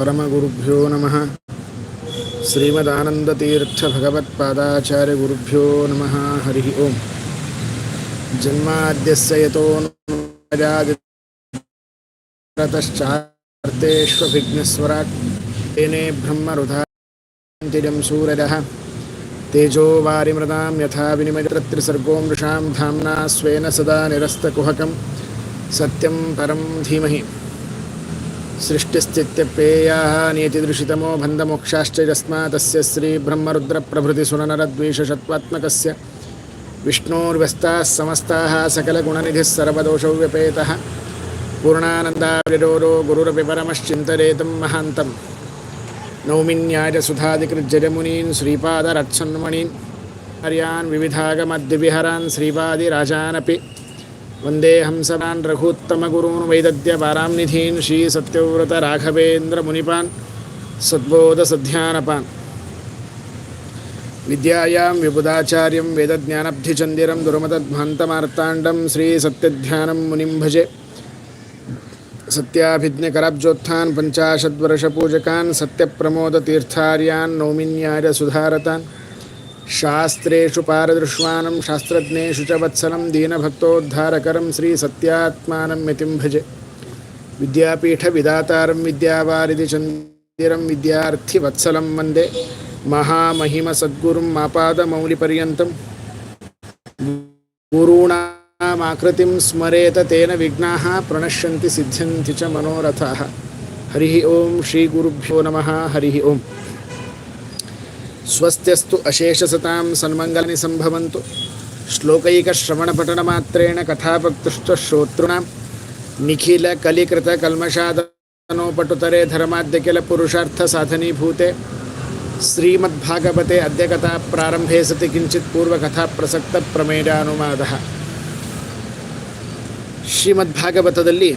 परमगुरुभ्यो नमः। श्रीमदानन्दतीर्थभगवत्पादाचार्यगुरुभ्यो नमः। हरिः ओम्। जन्माद्यस्य यतोऽनुजादितश्चार्तेष्वभिघ्नस्वराट् तेने ब्रह्मरुधान्तिजं सूरजः। तेजो वारिमृदां यथा विनिमयत्रत्रिसर्गो मृषां धाम्ना स्वेन सदा निरस्तकुहकं सत्यं परं धीमहि। సృష్టిస్థిత్యప్యేయాः నీతిదృషితమో బంధమోక్షాశ్చయస్మాతస్య శ్రీబ్రహ్మరుద్రప్రభృతిసుననరద్వేషషత్వాత్మకस्य విష్ణోర్వ్యస్తాः సమస్తాः సకలగుణనిధిः సర్వదోషవ్యపేతः. పూర్ణానందావిరోరో గురురపి పరమశ్చింతరేతం మహాంతం నౌమిన్యాయసుధాదికృజ్జయమునీన్ శ్రీపాదరత్సన్మణీన్ హర్యాన్ వివిధాగమద్విహరాన్ శ్రీపాదిరాజానపి. वंदे हंसवान् रघूत्तमगुरून् वैदद्यपारां निधीन् श्रीसत्यव्रतराघवेन्द्रमुनिपान् सद्बोधसध्यानपान्। विद्यायां विबुधाचार्यं वेदज्ञानब्धिचन्दिरं दुर्मदध्वान्तमार्ताण्डं श्रीसत्यध्यानं मुनिं भजे। सत्याभिज्ञकराब्जोत्थान् पञ्चाशद्वर्षपूजकान् सत्यप्रमोदतीर्थार्यान् శాస్త్రేషు పారదృష్మానం శాస్త్రజ్ఞేషు చ వత్సలం దీనభక్తోద్ధారకరం శ్రీ సత్యాత్మానం మితిం భజే. విద్యాపీఠ విదాతారం విద్యావారిధి చందిరం విద్యార్థి వత్సలం వందే. మహామహిమ సద్గురుం మాపాదమౌలిపర్యంతం గురూణామాకృతిం స్మరేత తేన విఘ్నా ప్రణశ్యంతి సిద్ధ్యంతి చ మనోరథ. హరి ఓం శ్రీ గురుభ్యో నమ హరి ఓం. स्वस्त्यस्तु अशेषसतां सन्मङ्गलानि सम्भवन्तु श्लोकैकश्रवणपठनमात्रेण कथाभक्तुश्च श्रोतॄणां निखिलकलिकृतकल्मषादनोपटुतरे धर्माद्यकिलपुरुषार्थसाधनीभूते श्रीमद्भागवते अद्य कथा प्रारम्भे सति किञ्चित् पूर्वकथाप्रसक्तप्रमेयानुवादः ಶ್ರೀಮದ್ಭಾಗವತದಲ್ಲಿ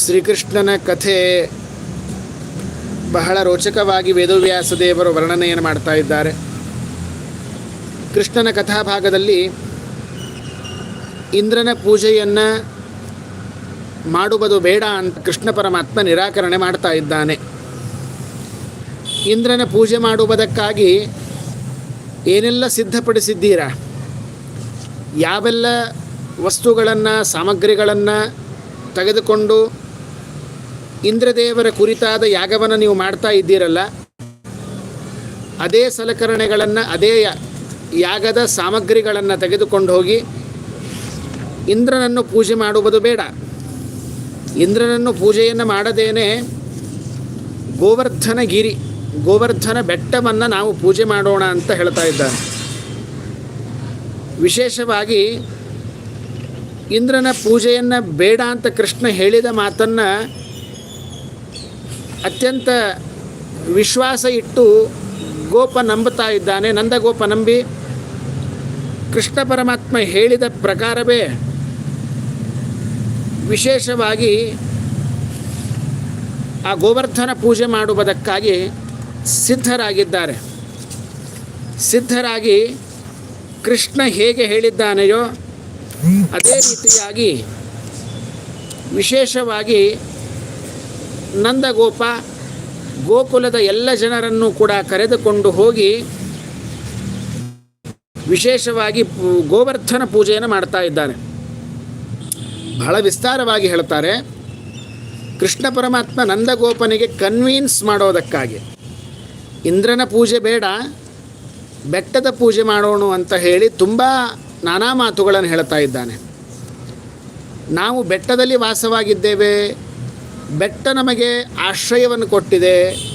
ಶ್ರೀಕೃಷ್ಣನ ಕಥೆ ಬಹಳ ರೋಚಕವಾಗಿ ವೇದವ್ಯಾಸ ದೇವರು ವರ್ಣನೆಯನ್ನು ಮಾಡ್ತಾ ಇದ್ದಾರೆ. ಕೃಷ್ಣನ ಕಥಾಭಾಗದಲ್ಲಿ ಇಂದ್ರನ ಪೂಜೆಯನ್ನು ಮಾಡುವುದು ಬೇಡ ಅಂತ ಕೃಷ್ಣ ಪರಮಾತ್ಮ ನಿರಾಕರಣೆ ಮಾಡ್ತಾ ಇದ್ದಾನೆ. ಇಂದ್ರನ ಪೂಜೆ ಮಾಡುವುದಕ್ಕಾಗಿ ಏನೆಲ್ಲ ಸಿದ್ಧಪಡಿಸಿದ್ದೀರಾ? ಯಾವೆಲ್ಲ ವಸ್ತುಗಳನ್ನು, ಸಾಮಗ್ರಿಗಳನ್ನು ತೆಗೆದುಕೊಂಡು ಇಂದ್ರದೇವರ ಕುರಿತಾದ ಯಾಗವನ್ನು ನೀವು ಮಾಡ್ತಾ ಇದ್ದೀರಲ್ಲ, ಅದೇ ಸಲಕರಣೆಗಳನ್ನು, ಅದೇ ಯಾಗದ ಸಾಮಗ್ರಿಗಳನ್ನು ತೆಗೆದುಕೊಂಡು ಹೋಗಿ ಇಂದ್ರನನ್ನು ಪೂಜೆ ಮಾಡುವುದು ಬೇಡ. ಇಂದ್ರನನ್ನು ಪೂಜೆಯನ್ನು ಮಾಡದೇನೆ ಗೋವರ್ಧನ ಗಿರಿ, ಗೋವರ್ಧನ ಬೆಟ್ಟವನ್ನು ನಾವು ಪೂಜೆ ಮಾಡೋಣ ಅಂತ ಹೇಳ್ತಾ ಇದ್ದಾನೆ. ವಿಶೇಷವಾಗಿ ಇಂದ್ರನ ಪೂಜೆಯನ್ನು ಬೇಡ ಅಂತ ಕೃಷ್ಣ ಹೇಳಿದ ಮಾತನ್ನು ಅತ್ಯಂತ ವಿಶ್ವಾಸ ಇಟ್ಟು ಗೋಪ ನಂಬುತ್ತಾ ಇದ್ದಾನೆ. ನಂದಗೋಪ ನಂಬಿ ಕೃಷ್ಣ ಪರಮಾತ್ಮ ಹೇಳಿದ ಪ್ರಕಾರವೇ ವಿಶೇಷವಾಗಿ ಆ ಗೋವರ್ಧನ ಪೂಜೆ ಮಾಡುವುದಕ್ಕಾಗಿ ಸಿದ್ಧರಾಗಿದ್ದಾರೆ. ಸಿದ್ಧರಾಗಿ ಕೃಷ್ಣ ಹೇಗೆ ಹೇಳಿದ್ದಾನೆಯೋ ಅದೇ ರೀತಿಯಾಗಿ ವಿಶೇಷವಾಗಿ ನಂದಗೋಪ ಗೋಕುಲದ ಎಲ್ಲ ಜನರನ್ನು ಕೂಡ ಕರೆದುಕೊಂಡು ಹೋಗಿ ವಿಶೇಷವಾಗಿ ಗೋವರ್ಧನ ಪೂಜೆಯನ್ನು ಮಾಡ್ತಾ ಇದ್ದಾನೆ ಬಹಳ ವಿಸ್ತಾರವಾಗಿ ಹೇಳ್ತಾರೆ, ಕೃಷ್ಣ ಪರಮಾತ್ಮ ನಂದಗೋಪನಿಗೆ ಕನ್ವೀನ್ಸ್ ಮಾಡೋದಕ್ಕಾಗಿ. ಇಂದ್ರನ ಪೂಜೆ ಬೇಡ, ಬೆಟ್ಟದ ಪೂಜೆ ಮಾಡೋಣ ಅಂತ ಹೇಳಿ ತುಂಬ ನಾನಾ ಮಾತುಗಳನ್ನು ಹೇಳ್ತಾ ಇದ್ದಾನೆ. ನಾವು ಬೆಟ್ಟದಲ್ಲಿ ವಾಸವಾಗಿದ್ದೇವೆ ಬೆಟ್ಟ ನಮಗೆ ಆಶ್ರಯವನ್ನು ಕೊಟ್ಟಿದೆ.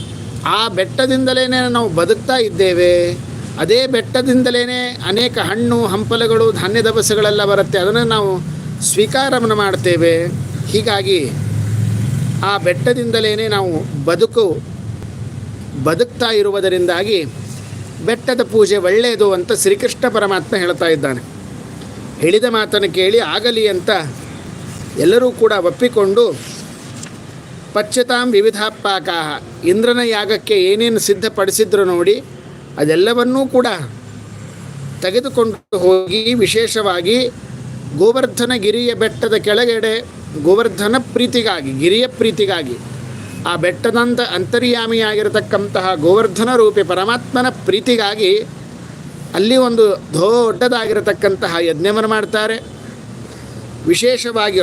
ಆ ಬೆಟ್ಟದಿಂದಲೇ ನಾವು ಬದುಕ್ತಾ ಇದ್ದೇವೆ. ಅದೇ ಬೆಟ್ಟದಿಂದಲೇ ಅನೇಕ ಹಣ್ಣು, ಹಂಪಲಗಳು, ಧಾನ್ಯ ದವಸಗಳೆಲ್ಲ ಬರುತ್ತೆ. ಅದನ್ನು ನಾವು ಸ್ವೀಕಾರವನ್ನು ಮಾಡ್ತೇವೆ. ಹೀಗಾಗಿ ಆ ಬೆಟ್ಟದಿಂದಲೇ ನಾವು ಬದುಕು, ಬದುಕ್ತಾ ಇರುವುದರಿಂದಾಗಿ ಬೆಟ್ಟದ ಪೂಜೆ ಒಳ್ಳೆಯದು ಅಂತ ಶ್ರೀಕೃಷ್ಣ ಪರಮಾತ್ಮ ಹೇಳ್ತಾ ಇದ್ದಾನೆ. ಹೇಳಿದ ಮಾತನ್ನು ಕೇಳಿ ಆಗಲಿ ಅಂತ ಎಲ್ಲರೂ ಕೂಡ ಒಪ್ಪಿಕೊಂಡು ಪಚ್ಚತಾಂ ವಿವಿಧಾಪಾಕಾಹ ಇಂದ್ರನ ಯಾಗಕ್ಕೆ ಏನೇನು ಸಿದ್ಧಪಡಿಸಿದ್ರು ನೋಡಿ ಅದೆಲ್ಲವನ್ನೂ ಕೂಡ ತೆಗೆದುಕೊಂಡು ಹೋಗಿ ವಿಶೇಷವಾಗಿ ಗೋವರ್ಧನ ಗಿರಿಯ ಬೆಟ್ಟದ ಕೆಳಗಡೆ ಗೋವರ್ಧನ ಪ್ರೀತಿಗಾಗಿ, ಗಿರಿಯ ಪ್ರೀತಿಗಾಗಿ ಆ ಬೆಟ್ಟದಂತ ಅಂತರ್ಯಾಮಿಯಾಗಿರತಕ್ಕಂತಹ ಗೋವರ್ಧನ ರೂಪಿ ಪರಮಾತ್ಮನ ಪ್ರೀತಿಗಾಗಿ ಅಲ್ಲಿ ಒಂದು ದೊಡ್ಡದಾಗಿರತಕ್ಕಂತಹ ಯಜ್ಞವನ್ನು ಮಾಡ್ತಾರೆ. ವಿಶೇಷವಾಗಿ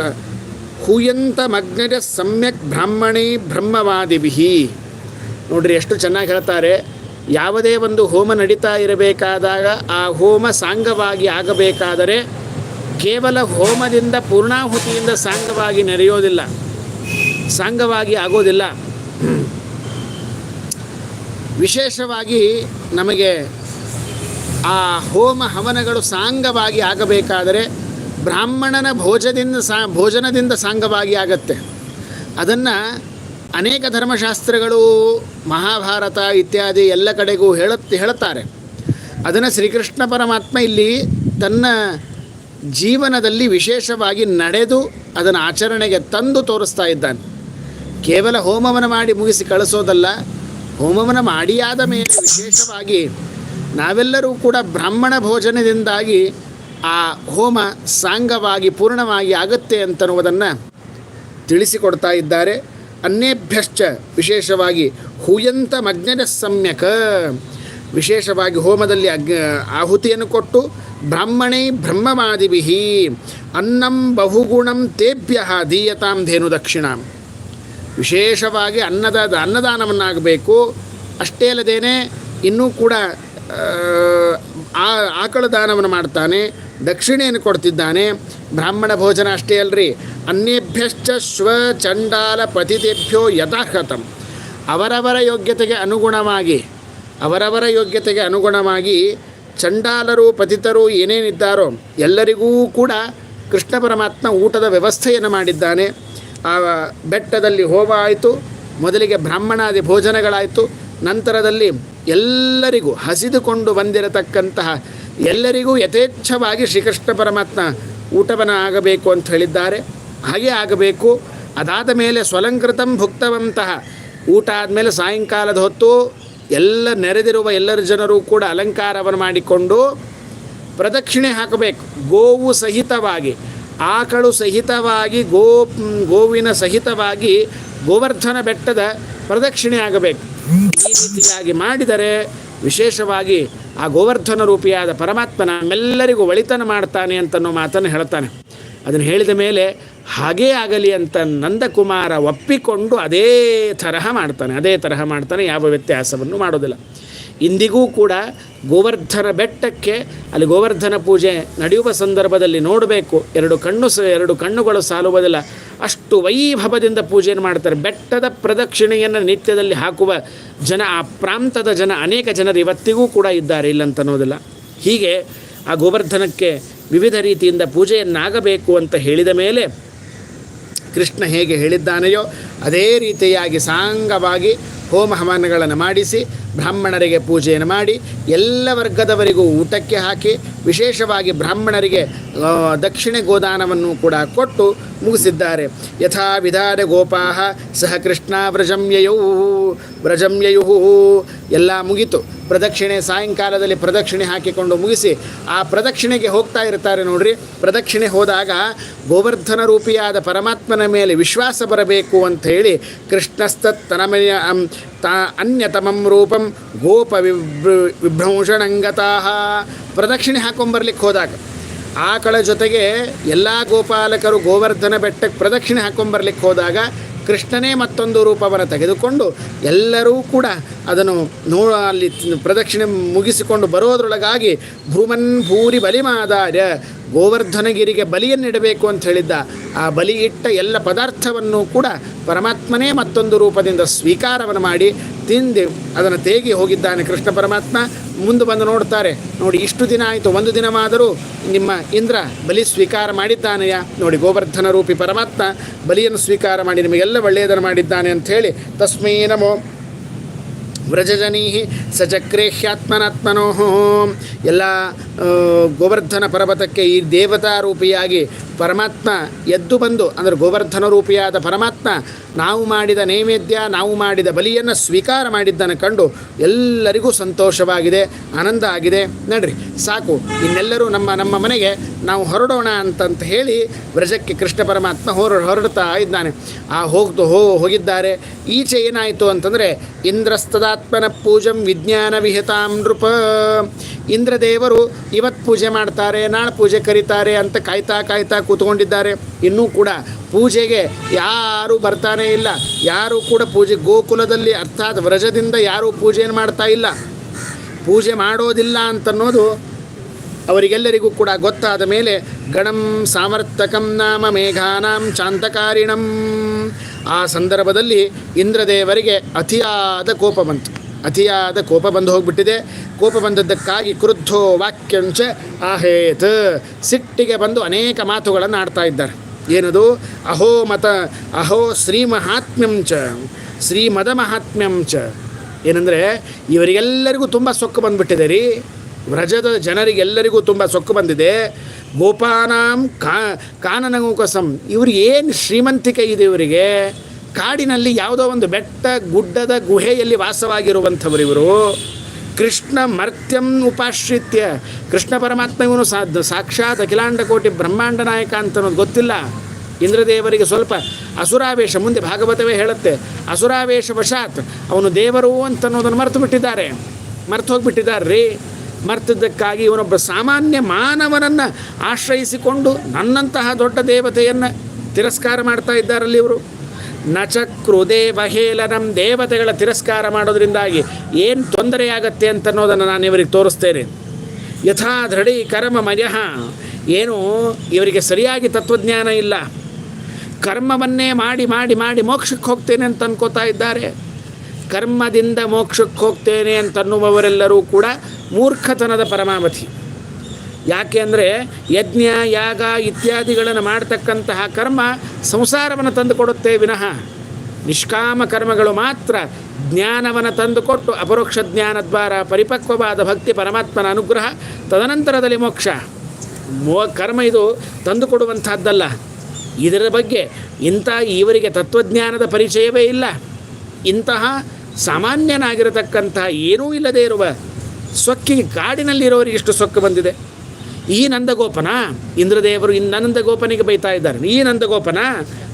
ಹೂಯಂತ ಮಗ್ನಜ ಸಮ್ಯಕ್ ಬ್ರಾಹ್ಮಣಿ ಬ್ರಹ್ಮವಾದಿಭಿ. ನೋಡ್ರಿ ಎಷ್ಟು ಚೆನ್ನಾಗಿ ಹೇಳ್ತಾರೆ, ಯಾವುದೇ ಒಂದು ಹೋಮ ನಡೀತಾ ಇರಬೇಕಾದಾಗ ಆ ಹೋಮ ಸಾಂಗವಾಗಿ ಆಗಬೇಕಾದರೆ ಕೇವಲ ಹೋಮದಿಂದ ಪೂರ್ಣಾಹುತಿಯಿಂದ ಸಾಂಗವಾಗಿ ನಡೆಯೋದಿಲ್ಲ ಸಾಂಗವಾಗಿ ಆಗೋದಿಲ್ಲ. ವಿಶೇಷವಾಗಿ ನಮಗೆ ಆ ಹೋಮ ಹವನಗಳು ಸಾಂಗವಾಗಿ ಆಗಬೇಕಾದರೆ ಬ್ರಾಹ್ಮಣನ ಭೋಜದಿಂದ ಸಾ, ಭೋಜನದಿಂದ ಸಾಂಗವಾಗಿ ಆಗತ್ತೆ. ಅದನ್ನು ಅನೇಕ ಧರ್ಮಶಾಸ್ತ್ರಗಳು, ಮಹಾಭಾರತ ಇತ್ಯಾದಿ ಎಲ್ಲ ಕಡೆಗೂ ಹೇಳುತ್ತೆ ಹೇಳುತ್ತಾರೆ. ಅದನ್ನು ಶ್ರೀಕೃಷ್ಣ ಪರಮಾತ್ಮ ಇಲ್ಲಿ ತನ್ನ ಜೀವನದಲ್ಲಿ ವಿಶೇಷವಾಗಿ ನಡೆದು ಅದನ್ನು ಆಚರಣೆಗೆ ತಂದು ತೋರಿಸ್ತಾ ಇದ್ದಾನೆ. ಕೇವಲ ಹೋಮವನ್ನು ಮಾಡಿ ಮುಗಿಸಿ ಕಳಿಸೋದಲ್ಲ ಹೋಮವನ್ನು ಮಾಡಿಯಾದ ಮೇಲೆ ವಿಶೇಷವಾಗಿ ನಾವೆಲ್ಲರೂ ಕೂಡ ಬ್ರಾಹ್ಮಣ ಭೋಜನದಿಂದಾಗಿ ಆ ಹೋಮ ಸಾಂಗವಾಗಿ ಪೂರ್ಣವಾಗಿ ಆಗುತ್ತೆ ಅಂತನ್ನುವುದನ್ನು ತಿಳಿಸಿಕೊಡ್ತಾ ಇದ್ದಾರೆ. ಅನ್ಯೇಭ್ಯಶ್ಚ ವಿಶೇಷವಾಗಿ ಹೂಯಂತ ಮಜ್ಞನ ಸಮ್ಯಕ. ವಿಶೇಷವಾಗಿ ಹೋಮದಲ್ಲಿ ಅಗ್ ಆಹುತಿಯನ್ನು ಕೊಟ್ಟು ಬ್ರಾಹ್ಮಣೇ ಬ್ರಹ್ಮವಾದಿಭಿ ಅನ್ನಂ ಬಹುಗುಣಂ ತೇಭ್ಯ ದೀಯತಾಂ ಧೇನು ದಕ್ಷಿಣ. ವಿಶೇಷವಾಗಿ ಅನ್ನದ ಅನ್ನದಾನವನ್ನಾಗಬೇಕು. ಅಷ್ಟೇ ಅಲ್ಲದೇನೆ ಇನ್ನೂ ಕೂಡ ಆ ಆಕಳ ದಾನವನ್ನು ಮಾಡ್ತಾನೆ. ದಕ್ಷಿಣೆಯನ್ನು ಕೊಡ್ತಿದ್ದಾನೆ. ಬ್ರಾಹ್ಮಣ ಭೋಜನ ಅಷ್ಟೇ ಅಲ್ರಿ. ಅನ್ಯೇಭ್ಯಶ್ಚ ಸ್ವಚಂಡಾಲ ಪತಿತೇಭ್ಯೋ ಯಥಾರ್ಹತಂ. ಅವರವರ ಯೋಗ್ಯತೆಗೆ ಅನುಗುಣವಾಗಿ, ಅವರವರ ಯೋಗ್ಯತೆಗೆ ಅನುಗುಣವಾಗಿ ಚಂಡಾಲರು, ಪತಿತರು ಏನೇನಿದ್ದಾರೋ ಎಲ್ಲರಿಗೂ ಕೂಡ ಕೃಷ್ಣ ಪರಮಾತ್ಮ ಊಟದ ವ್ಯವಸ್ಥೆಯನ್ನು ಮಾಡಿದ್ದಾನೆ. ಆ ಬೆಟ್ಟದಲ್ಲಿ ಹೋಮ ಆಯಿತು ಮೊದಲಿಗೆ ಬ್ರಾಹ್ಮಣಾದಿ ಭೋಜನಗಳಾಯಿತು. ನಂತರದಲ್ಲಿ ಎಲ್ಲರಿಗೂ ಹಸಿದುಕೊಂಡು ಬಂದಿರತಕ್ಕಂತಹ ಎಲ್ಲರಿಗೂ ಯಥೇಚ್ಛವಾಗಿ ಶ್ರೀಕೃಷ್ಣ ಪರಮಾತ್ಮ ಊಟವನ್ನು ಆಗಬೇಕು ಅಂತ ಹೇಳಿದ್ದಾರೆ. ಹಾಗೆ ಆಗಬೇಕು. ಅದಾದ ಮೇಲೆ ಸ್ವಲಂಕೃತಂ ಭುಕ್ತವಂತಹ ಊಟ ಆದಮೇಲೆ ಸಾಯಂಕಾಲದ ಹೊತ್ತು ಎಲ್ಲ ನೆರೆದಿರುವ ಎಲ್ಲರ ಜನರು ಕೂಡ ಅಲಂಕಾರವನ್ನು ಮಾಡಿಕೊಂಡು ಪ್ರದಕ್ಷಿಣೆ ಹಾಕಬೇಕು. ಗೋವು ಸಹಿತವಾಗಿ, ಆಕಳು ಸಹಿತವಾಗಿ, ಗೋ, ಗೋವಿನ ಸಹಿತವಾಗಿ ಗೋವರ್ಧನ ಬೆಟ್ಟದ ಪ್ರದಕ್ಷಿಣೆ ಆಗಬೇಕು. ಈ ರೀತಿಯಾಗಿ ಮಾಡಿದರೆ ವಿಶೇಷವಾಗಿ ಆ ಗೋವರ್ಧನ ರೂಪಿಯಾದ ಪರಮಾತ್ಮನ ನಮ್ಮೆಲ್ಲರಿಗೂ ಒಳಿತನ ಮಾಡ್ತಾನೆ ಅಂತನ್ನೋ ಮಾತನ್ನು ಹೇಳ್ತಾನೆ. ಅದನ್ನು ಹೇಳಿದ ಮೇಲೆ ಹಾಗೇ ಆಗಲಿ ಅಂತ ನಂದಕುಮಾರ ಒಪ್ಪಿಕೊಂಡು ಅದೇ ತರಹ ಮಾಡ್ತಾನೆ. ಅದೇ ತರಹ ಮಾಡ್ತಾನೆ. ಯಾವ ವ್ಯತ್ಯಾಸವನ್ನು ಮಾಡೋದಿಲ್ಲ. ಇಂದಿಗೂ ಕೂಡ ಗೋವರ್ಧನ ಬೆಟ್ಟಕ್ಕೆ ಅಲ್ಲಿ ಗೋವರ್ಧನ ಪೂಜೆ ನಡೆಯುವ ಸಂದರ್ಭದಲ್ಲಿ ನೋಡಬೇಕು. ಎರಡು ಕಣ್ಣು ಸ, ಎರಡು ಕಣ್ಣುಗಳು ಸಾಲುವುದಿಲ್ಲ. ಅಷ್ಟು ವೈಭವದಿಂದ ಪೂಜೆಯನ್ನು ಮಾಡ್ತಾರೆ. ಬೆಟ್ಟದ ಪ್ರದಕ್ಷಿಣೆಯನ್ನು ನಿತ್ಯದಲ್ಲಿ ಹಾಕುವ ಜನ, ಆ ಪ್ರಾಂತದ ಜನ, ಅನೇಕ ಜನರು ಇವತ್ತಿಗೂ ಕೂಡ ಇದ್ದಾರೆ ಇಲ್ಲಂತನ್ನೋದಿಲ್ಲ ಹೀಗೆ ಆ ಗೋವರ್ಧನಕ್ಕೆ ವಿವಿಧ ರೀತಿಯಿಂದ ಪೂಜೆಯನ್ನಾಗಬೇಕು ಅಂತ ಹೇಳಿದ ಮೇಲೆ ಕೃಷ್ಣ ಹೇಗೆ ಹೇಳಿದ್ದಾನೆಯೋ ಅದೇ ರೀತಿಯಾಗಿ ಸಾಂಗವಾಗಿ ಹೋಮ ಹವನಗಳನ್ನು ಮಾಡಿಸಿ ಬ್ರಾಹ್ಮಣರಿಗೆ ಪೂಜೆಯನ್ನು ಮಾಡಿ ಎಲ್ಲ ವರ್ಗದವರಿಗೂ ಊಟಕ್ಕೆ ಹಾಕಿ ವಿಶೇಷವಾಗಿ ಬ್ರಾಹ್ಮಣರಿಗೆ ದಕ್ಷಿಣ ಗೋದಾನವನ್ನು ಕೂಡ ಕೊಟ್ಟು ಮುಗಿಸಿದ್ದಾರೆ. ಯಥಾ ವಿಧಾನ ಗೋಪಾಹ ಸಹ ಕೃಷ್ಣ ವ್ರಜಮ್ಯಯು ವ್ರಜಮ್ಯಯು ಎಲ್ಲ ಮುಗಿತು. ಪ್ರದಕ್ಷಿಣೆ ಸಾಯಂಕಾಲದಲ್ಲಿ ಪ್ರದಕ್ಷಿಣೆ ಹಾಕಿಕೊಂಡು ಮುಗಿಸಿ ಆ ಪ್ರದಕ್ಷಿಣೆಗೆ ಹೋಗ್ತಾ ಇರ್ತಾರೆ ನೋಡ್ರಿ. ಪ್ರದಕ್ಷಿಣೆ ಹೋದಾಗ ಗೋವರ್ಧನ ರೂಪಿಯಾದ ಪರಮಾತ್ಮನ ಮೇಲೆ ವಿಶ್ವಾಸ ಬರಬೇಕು ಅಂತ ಹೇಳಿ ಕೃಷ್ಣಸ್ತತ್ತನಮಯ ತಾ, ಅನ್ಯತಮಂ ರೂಪಂ ಗೋಪ ವಿಭ್ರ ವಿಭ್ರಂಶಣಂಗತಃ ಪ್ರದಕ್ಷಿಣೆ ಹಾಕೊಂಬರ್ಲಿಕ್ಕೆ ಹೋದಾಗ ಆಕಳ ಜೊತೆಗೆ ಎಲ್ಲ ಗೋಪಾಲಕರು ಗೋವರ್ಧನ ಬೆಟ್ಟಕ್ಕೆ ಪ್ರದಕ್ಷಿಣೆ ಹಾಕೊಂಬರ್ಲಿಕ್ಕೆ ಹೋದಾಗ ಕೃಷ್ಣನೇ ಮತ್ತೊಂದು ರೂಪವನ್ನು ತೆಗೆದುಕೊಂಡು ಎಲ್ಲರೂ ಕೂಡ ಅದನ್ನು ನೋ ಅಲ್ಲಿ ಪ್ರದಕ್ಷಿಣೆ ಮುಗಿಸಿಕೊಂಡು ಬರೋದ್ರೊಳಗಾಗಿ ಭೂಮನ್ ಭೂರಿ ಬಲಿಮಾದಾರ್ಯ ಗೋವರ್ಧನಗಿರಿಗೆ ಬಲಿಯನ್ನಿಡಬೇಕು ಅಂತ ಹೇಳಿದ್ದ ಆ ಬಲಿ ಇಟ್ಟ ಎಲ್ಲ ಪದಾರ್ಥವನ್ನು ಕೂಡ ಪರಮಾತ್ಮನೇ ಮತ್ತೊಂದು ರೂಪದಿಂದ ಸ್ವೀಕಾರವನ್ನು ಮಾಡಿ ತಿಂದು ಅದನ್ನು ತೇಗಿ ಹೋಗಿದ್ದಾನೆ ಕೃಷ್ಣ ಪರಮಾತ್ಮ. ಮುಂದೆ ಬಂದು ನೋಡ್ತಾರೆ, ನೋಡಿ ಇಷ್ಟು ದಿನ ಆಯಿತು, ಒಂದು ದಿನವಾದರೂ ನಿಮ್ಮ ಇಂದ್ರ ಬಲಿ ಸ್ವೀಕಾರ ಮಾಡಿದ್ದಾನೆಯಾ? ನೋಡಿ ಗೋವರ್ಧನ ರೂಪಿ ಪರಮಾತ್ಮ ಬಲಿಯನ್ನು ಸ್ವೀಕಾರ ಮಾಡಿ ನಿಮಗೆಲ್ಲ ಒಳ್ಳೆಯದನ್ನು ಮಾಡಿದ್ದಾನೆ ಅಂಥೇಳಿ ತಸ್ಮೈ ನಮೋ ವ್ರಜಜನೀ ಸಚಕ್ರೆ ಹ್ಯಾತ್ಮನಾತ್ಮನೋ ಎಲ್ಲ ಗೋವರ್ಧನ ಪರ್ವತಕ್ಕೆ ಈ ದೇವತಾ ರೂಪಿಯಾಗಿ ಪರಮಾತ್ಮ ಎದ್ದು ಬಂದು, ಅಂದರೆ ಗೋವರ್ಧನ ರೂಪಿಯಾದ ಪರಮಾತ್ಮ, ನಾವು ಮಾಡಿದ ನೈವೇದ್ಯ, ನಾವು ಮಾಡಿದ ಬಲಿಯನ್ನು ಸ್ವೀಕಾರ ಮಾಡಿದ್ದನ್ನು ಕಂಡು ಎಲ್ಲರಿಗೂ ಸಂತೋಷವಾಗಿದೆ, ಆನಂದ ಆಗಿದೆ. ನಡ್ರಿ, ಸಾಕು. ಇನ್ನೆಲ್ಲರೂ ನಮ್ಮ ನಮ್ಮ ಮನೆಗೆ ನಾವು ಹೊರಡೋಣ ಅಂತಂತ ಹೇಳಿ ವ್ರಜಕ್ಕೆ ಕೃಷ್ಣ ಪರಮಾತ್ಮ ಹೊರ, ಹೊರಡ್ತಾ ಇದ್ದಾನೆ. ಆ ಹೋಗ್ತು ಹೋ, ಹೋಗಿದ್ದಾರೆ. ಈಚೆ ಏನಾಯಿತು ಅಂತಂದರೆ, ಇಂದ್ರಸ್ತದಾತ್ಮನ ಪೂಜಂ ವಿಜ್ಞಾನ ವಿಹಿತಾಂ ನೃಪ. ಇಂದ್ರದೇವರು ಇವತ್ತು ಪೂಜೆ ಮಾಡ್ತಾರೆ, ನಾಳೆ ಪೂಜೆ ಕರೀತಾರೆ ಅಂತ ಕಾಯ್ತಾ ಕಾಯ್ತಾ ಕೂತ್ಕೊಂಡಿದ್ದಾರೆ. ಇನ್ನೂ ಕೂಡ ಪೂಜೆಗೆ ಯಾರೂ ಬರ್ತಾನೇ ಇಲ್ಲ. ಯಾರೂ ಕೂಡ ಪೂಜೆ ಗೋಕುಲದಲ್ಲಿ ಅರ್ಥಾತ್ ವ್ರಜದಿಂದ ಯಾರೂ ಪೂಜೆಯನ್ನು ಮಾಡ್ತಾ ಇಲ್ಲ. ಪೂಜೆ ಮಾಡೋದಿಲ್ಲ ಅಂತನ್ನೋದು ಅವರಿಗೆಲ್ಲರಿಗೂ ಕೂಡ ಗೊತ್ತಾದ ಮೇಲೆ ಗಣಂ ಸಾಮರ್ಥಕಂ ನಾಮ ಮೇಘಾನಾಂ ಶಾಂತಕಾರಿಣಂ ಆ ಸಂದರ್ಭದಲ್ಲಿ ಇಂದ್ರದೇವರಿಗೆ ಅತಿಯಾದ ಕೋಪ ಬಂತು. ಅತಿಯಾದ ಕೋಪ ಬಂದು ಹೋಗ್ಬಿಟ್ಟಿದೆ. ಕೋಪ ಬಂದದ್ದಕ್ಕಾಗಿ ಕ್ರುದ್ಧೋ ವಾಕ್ಯಂಚ ಆಹೇತ್. ಸಿಟ್ಟಿಗೆ ಬಂದು ಅನೇಕ ಮಾತುಗಳನ್ನು ಆಡ್ತಾ ಇದ್ದಾರೆ. ಏನದು? ಅಹೋ ಮತ, ಅಹೋ ಶ್ರೀ ಮಹಾತ್ಮ್ಯಂ ಚ ಶ್ರೀ ಮದ ಮಹಾತ್ಮ್ಯಂ ಚ ಏನಂದರೆ, ಇವರಿಗೆಲ್ಲರಿಗೂ ತುಂಬ ಸೊಕ್ಕು ಬಂದ್ಬಿಟ್ಟಿದೆ ರೀ. ವ್ರಜದ ಜನರಿಗೆಲ್ಲರಿಗೂ ತುಂಬ ಸೊಕ್ಕು ಬಂದಿದೆ. ಗೋಪಾನಾಂ ಕಾ, ಕಾನನಗುಕಸಂ. ಇವ್ರಿಗೆ ಏನು ಶ್ರೀಮಂತಿಕೆ ಇದೆ ಇವರಿಗೆ? ಕಾಡಿನಲ್ಲಿ ಯಾವುದೋ ಒಂದು ಬೆಟ್ಟ, ಗುಡ್ಡದ ಗುಹೆಯಲ್ಲಿ ವಾಸವಾಗಿರುವಂಥವರು ಇವರು. ಕೃಷ್ಣ ಮರ್ತ್ಯಂ ಉಪಾಶ್ರಿತ್ಯ. ಕೃಷ್ಣ ಪರಮಾತ್ಮ ಇವನು ಸಾಕ್ಷಾತ್ ಅಖಿಲಾಂಡ ಕೋಟಿ ಬ್ರಹ್ಮಾಂಡ ನಾಯಕ ಅಂತ ಅನ್ನೋದು ಗೊತ್ತಿಲ್ಲ. ಇಂದ್ರದೇವರಿಗೆ ಸ್ವಲ್ಪ ಅಸುರಾವೇಶ ಮುಂದೆ ಭಾಗವತವೇ ಹೇಳುತ್ತೆ. ಅಸುರಾವೇಶ ವಶಾತ್ ಅವನು ದೇವರು ಅಂತ ಅನ್ನೋದನ್ನು ಮರೆತು ಬಿಟ್ಟಿದ್ದಾರೆ ಮರೆತು ಹೋಗಿಬಿಟ್ಟಿದ್ದಾರೆ ರೀ. ಮರ್ತಿದ್ದಕ್ಕಾಗಿ ಇವನೊಬ್ಬ ಸಾಮಾನ್ಯ ಮಾನವನನ್ನು ಆಶ್ರಯಿಸಿಕೊಂಡು ನನ್ನಂತಹ ದೊಡ್ಡ ದೇವತೆಯನ್ನು ತಿರಸ್ಕಾರ ಮಾಡ್ತಾ ಇದ್ದಾರಲ್ಲಿ ಇವರು. ನಚಕ್ರುದೇ ನಮ್ಮ ದೇವತೆಗಳ ತಿರಸ್ಕಾರ ಮಾಡೋದ್ರಿಂದಾಗಿ ಏನು ತೊಂದರೆಯಾಗತ್ತೆ ಅಂತ ಅನ್ನೋದನ್ನು ನಾನು ಇವರಿಗೆ ತೋರಿಸ್ತೇನೆ. ಯಥಾ ದೃಢಿ ಕರ್ಮ ಮಯಃ. ಏನು ಇವರಿಗೆ ಸರಿಯಾಗಿ ತತ್ವಜ್ಞಾನ ಇಲ್ಲ. ಕರ್ಮವನ್ನೇ ಮಾಡಿ ಮಾಡಿ ಮಾಡಿ ಮೋಕ್ಷಕ್ಕೆ ಹೋಗ್ತೇನೆ ಅಂತ ಅನ್ಕೋತಾ ಇದ್ದಾರೆ. ಕರ್ಮದಿಂದ ಮೋಕ್ಷಕ್ಕೆ ಹೋಗ್ತೇನೆ ಅಂತನ್ನುವವರೆಲ್ಲರೂ ಕೂಡ ಮೂರ್ಖತನದ ಪರಮಾವಧಿ. ಯಾಕೆ ಅಂದರೆ ಯಜ್ಞ, ಯಾಗ ಇತ್ಯಾದಿಗಳನ್ನು ಮಾಡ್ತಕ್ಕಂತಹ ಕರ್ಮ ಸಂಸಾರವನ್ನು ತಂದುಕೊಡುತ್ತೆ ವಿನಃ. ನಿಷ್ಕಾಮ ಕರ್ಮಗಳು ಮಾತ್ರ ಜ್ಞಾನವನ್ನು ತಂದುಕೊಟ್ಟು ಅಪರೋಕ್ಷ ಜ್ಞಾನದ್ವಾರ ಪರಿಪಕ್ವವಾದ ಭಕ್ತಿ ಪರಮಾತ್ಮನ ಅನುಗ್ರಹ, ತದನಂತರದಲ್ಲಿ ಮೋಕ್ಷ. ಮೋ, ಕರ್ಮ ಇದು ತಂದುಕೊಡುವಂಥದ್ದಲ್ಲ. ಇದರ ಬಗ್ಗೆ ಇಂಥ ಇವರಿಗೆ ತತ್ವಜ್ಞಾನದ ಪರಿಚಯವೇ ಇಲ್ಲ. ಇಂತಹ ಸಾಮಾನ್ಯನಾಗಿರತಕ್ಕಂತಹ ಏನೂ ಇಲ್ಲದೇ ಇರುವ ಸೊಕ್ಕಿಗೆ ಕಾಡಿನಲ್ಲಿರೋರಿಗೆ ಇಷ್ಟು ಸೊಕ್ಕು ಬಂದಿದೆ. ಈ ನಂದಗೋಪನ. ಇಂದ್ರದೇವರು ಇನ್ನು ನಂದಗೋಪನಿಗೆ ಬೈತಾ ಇದ್ದಾರೆ. ಈ ನಂದಗೋಪನ,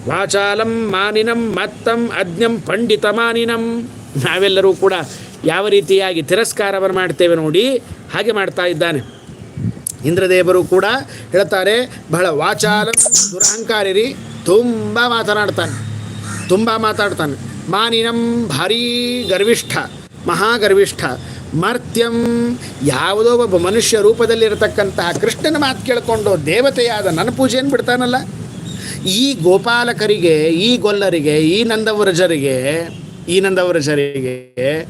ವಾಚಾಲಂ ಮಾನಿನಂ ಮತ್ತಂ ಅಜ್ಞಂ ಪಂಡಿತ ಮಾನಿನಂ ನಾವೆಲ್ಲರೂ ಕೂಡ ಯಾವ ರೀತಿಯಾಗಿ ತಿರಸ್ಕಾರವನ್ನು ಮಾಡ್ತೇವೆ ನೋಡಿ, ಹಾಗೆ ಮಾಡ್ತಾ ಇದ್ದಾನೆ. ಇಂದ್ರದೇವರು ಕೂಡ ಹೇಳ್ತಾರೆ, ಬಹಳ ವಾಚಾಲ ದುರಹಂಕಾರಿರಿ, ತುಂಬ ಮಾತನಾಡ್ತಾನೆ. ತುಂಬ ಮಾತಾಡ್ತಾನೆ. ಮಾನಿನಂ ಭಾರೀ ಗರ್ವಿಷ್ಠ, ಮಹಾಗರ್ವಿಷ್ಠ. ಮರ್ತ್ಯಂ. ಯಾವುದೋ ಒಬ್ಬ ಮನುಷ್ಯ ರೂಪದಲ್ಲಿರತಕ್ಕಂತಹ ಕೃಷ್ಣನ ಮಾತು ಕೇಳಿಕೊಂಡು ದೇವತೆಯಾದ ನನ್ನ ಪೂಜೆಯನ್ನು ಬಿಡ್ತಾನಲ್ಲ? ಈ ಗೋಪಾಲಕರಿಗೆ, ಈ ಗೊಲ್ಲರಿಗೆ, ಈ ನಂದವರಜರಿಗೆ ಈ ನಂದವರಜರಿಗೆ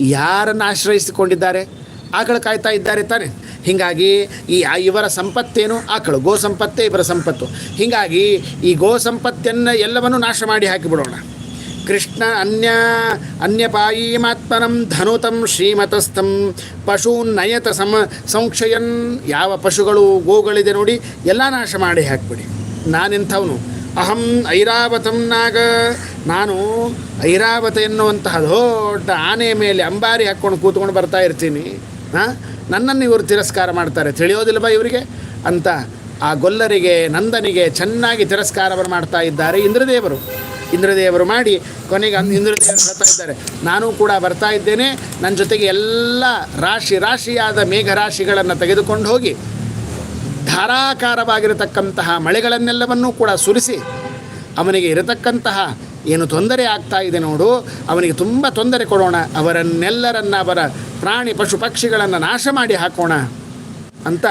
ಯಾರನ್ನು ಆಶ್ರಯಿಸಿಕೊಂಡಿದ್ದಾರೆ? ಆಕಳು ಕಾಯ್ತಾ ಇದ್ದಾರೆ ತಾನೆ. ಹೀಗಾಗಿ ಈ ಇವರ ಸಂಪತ್ತೇನು? ಆಕಳು ಗೋ ಸಂಪತ್ತೇ ಇವರ ಸಂಪತ್ತು. ಹೀಗಾಗಿ ಈ ಗೋ ಸಂಪತ್ತನ್ನು ಎಲ್ಲವನ್ನು ನಾಶ ಮಾಡಿ ಹಾಕಿಬಿಡೋಣ ಕೃಷ್ಣ ಅನ್ಯ, ಅನ್ಯಪಾಯೀಮಾತ್ಮನಂ ಧನುತಂ ಶ್ರೀಮತಸ್ಥಂ. ಪಶೂನ್ ನಯತ ಸಮ ಸಂಕ್ಷಯನ್ ಯಾವ ಪಶುಗಳು ಗೋಗಳಿದೆ ನೋಡಿ, ಎಲ್ಲ ನಾಶ ಮಾಡಿ ಹಾಕ್ಬಿಡಿ. ನಾನೆಂಥವನು? ಅಹಂ ಐರಾವತಂ ನಾಗ. ನಾನು ಐರಾವತ ಎನ್ನುವಂತಹ ದೊಡ್ಡ ಆನೆ ಮೇಲೆ ಅಂಬಾರಿ ಹಾಕ್ಕೊಂಡು ಕೂತ್ಕೊಂಡು ಬರ್ತಾ ಇರ್ತೀನಿ. ಹಾಂ? ನನ್ನನ್ನು ಇವರು ತಿರಸ್ಕಾರ ಮಾಡ್ತಾರೆ. ತಿಳಿಯೋದಿಲ್ವಾ ಇವರಿಗೆ? ಅಂತ ಆ ಗೊಲ್ಲರಿಗೆ, ನಂದನಿಗೆ ಚೆನ್ನಾಗಿ ತಿರಸ್ಕಾರವನ್ನು ಮಾಡ್ತಾ ಇದ್ದಾರೆ ಇಂದ್ರದೇವರು. ಇಂದ್ರದೇವರು ಮಾಡಿ ಕೊನೆಗೆ ಅಂದು ಇಂದ್ರದೇವರು ಹೇಳ್ತಾ ಇದ್ದಾರೆ. ನಾನು ಕೂಡ ಬರ್ತಾ ಇದ್ದೇನೆ. ನನ್ನ ಜೊತೆಗೆ ಎಲ್ಲ ರಾಶಿ ರಾಶಿಯಾದ ಮೇಘರಾಶಿಗಳನ್ನು ತೆಗೆದುಕೊಂಡು ಹೋಗಿ ಧಾರಾಕಾರವಾಗಿರತಕ್ಕಂತಹ ಮಳೆಗಳನ್ನೆಲ್ಲವನ್ನೂ ಕೂಡ ಸುರಿಸಿ ಅವನಿಗೆ ಇರತಕ್ಕಂತಹ ಏನು ತೊಂದರೆ ಆಗ್ತಾ ಇದೆ ನೋಡು, ಅವನಿಗೆ ತುಂಬ ತೊಂದರೆ ಕೊಡೋಣ, ಅವರನ್ನೆಲ್ಲರನ್ನ ಅವರ ಪ್ರಾಣಿ ಪಶು ಪಕ್ಷಿಗಳನ್ನು ನಾಶ ಮಾಡಿ ಹಾಕೋಣ ಅಂತ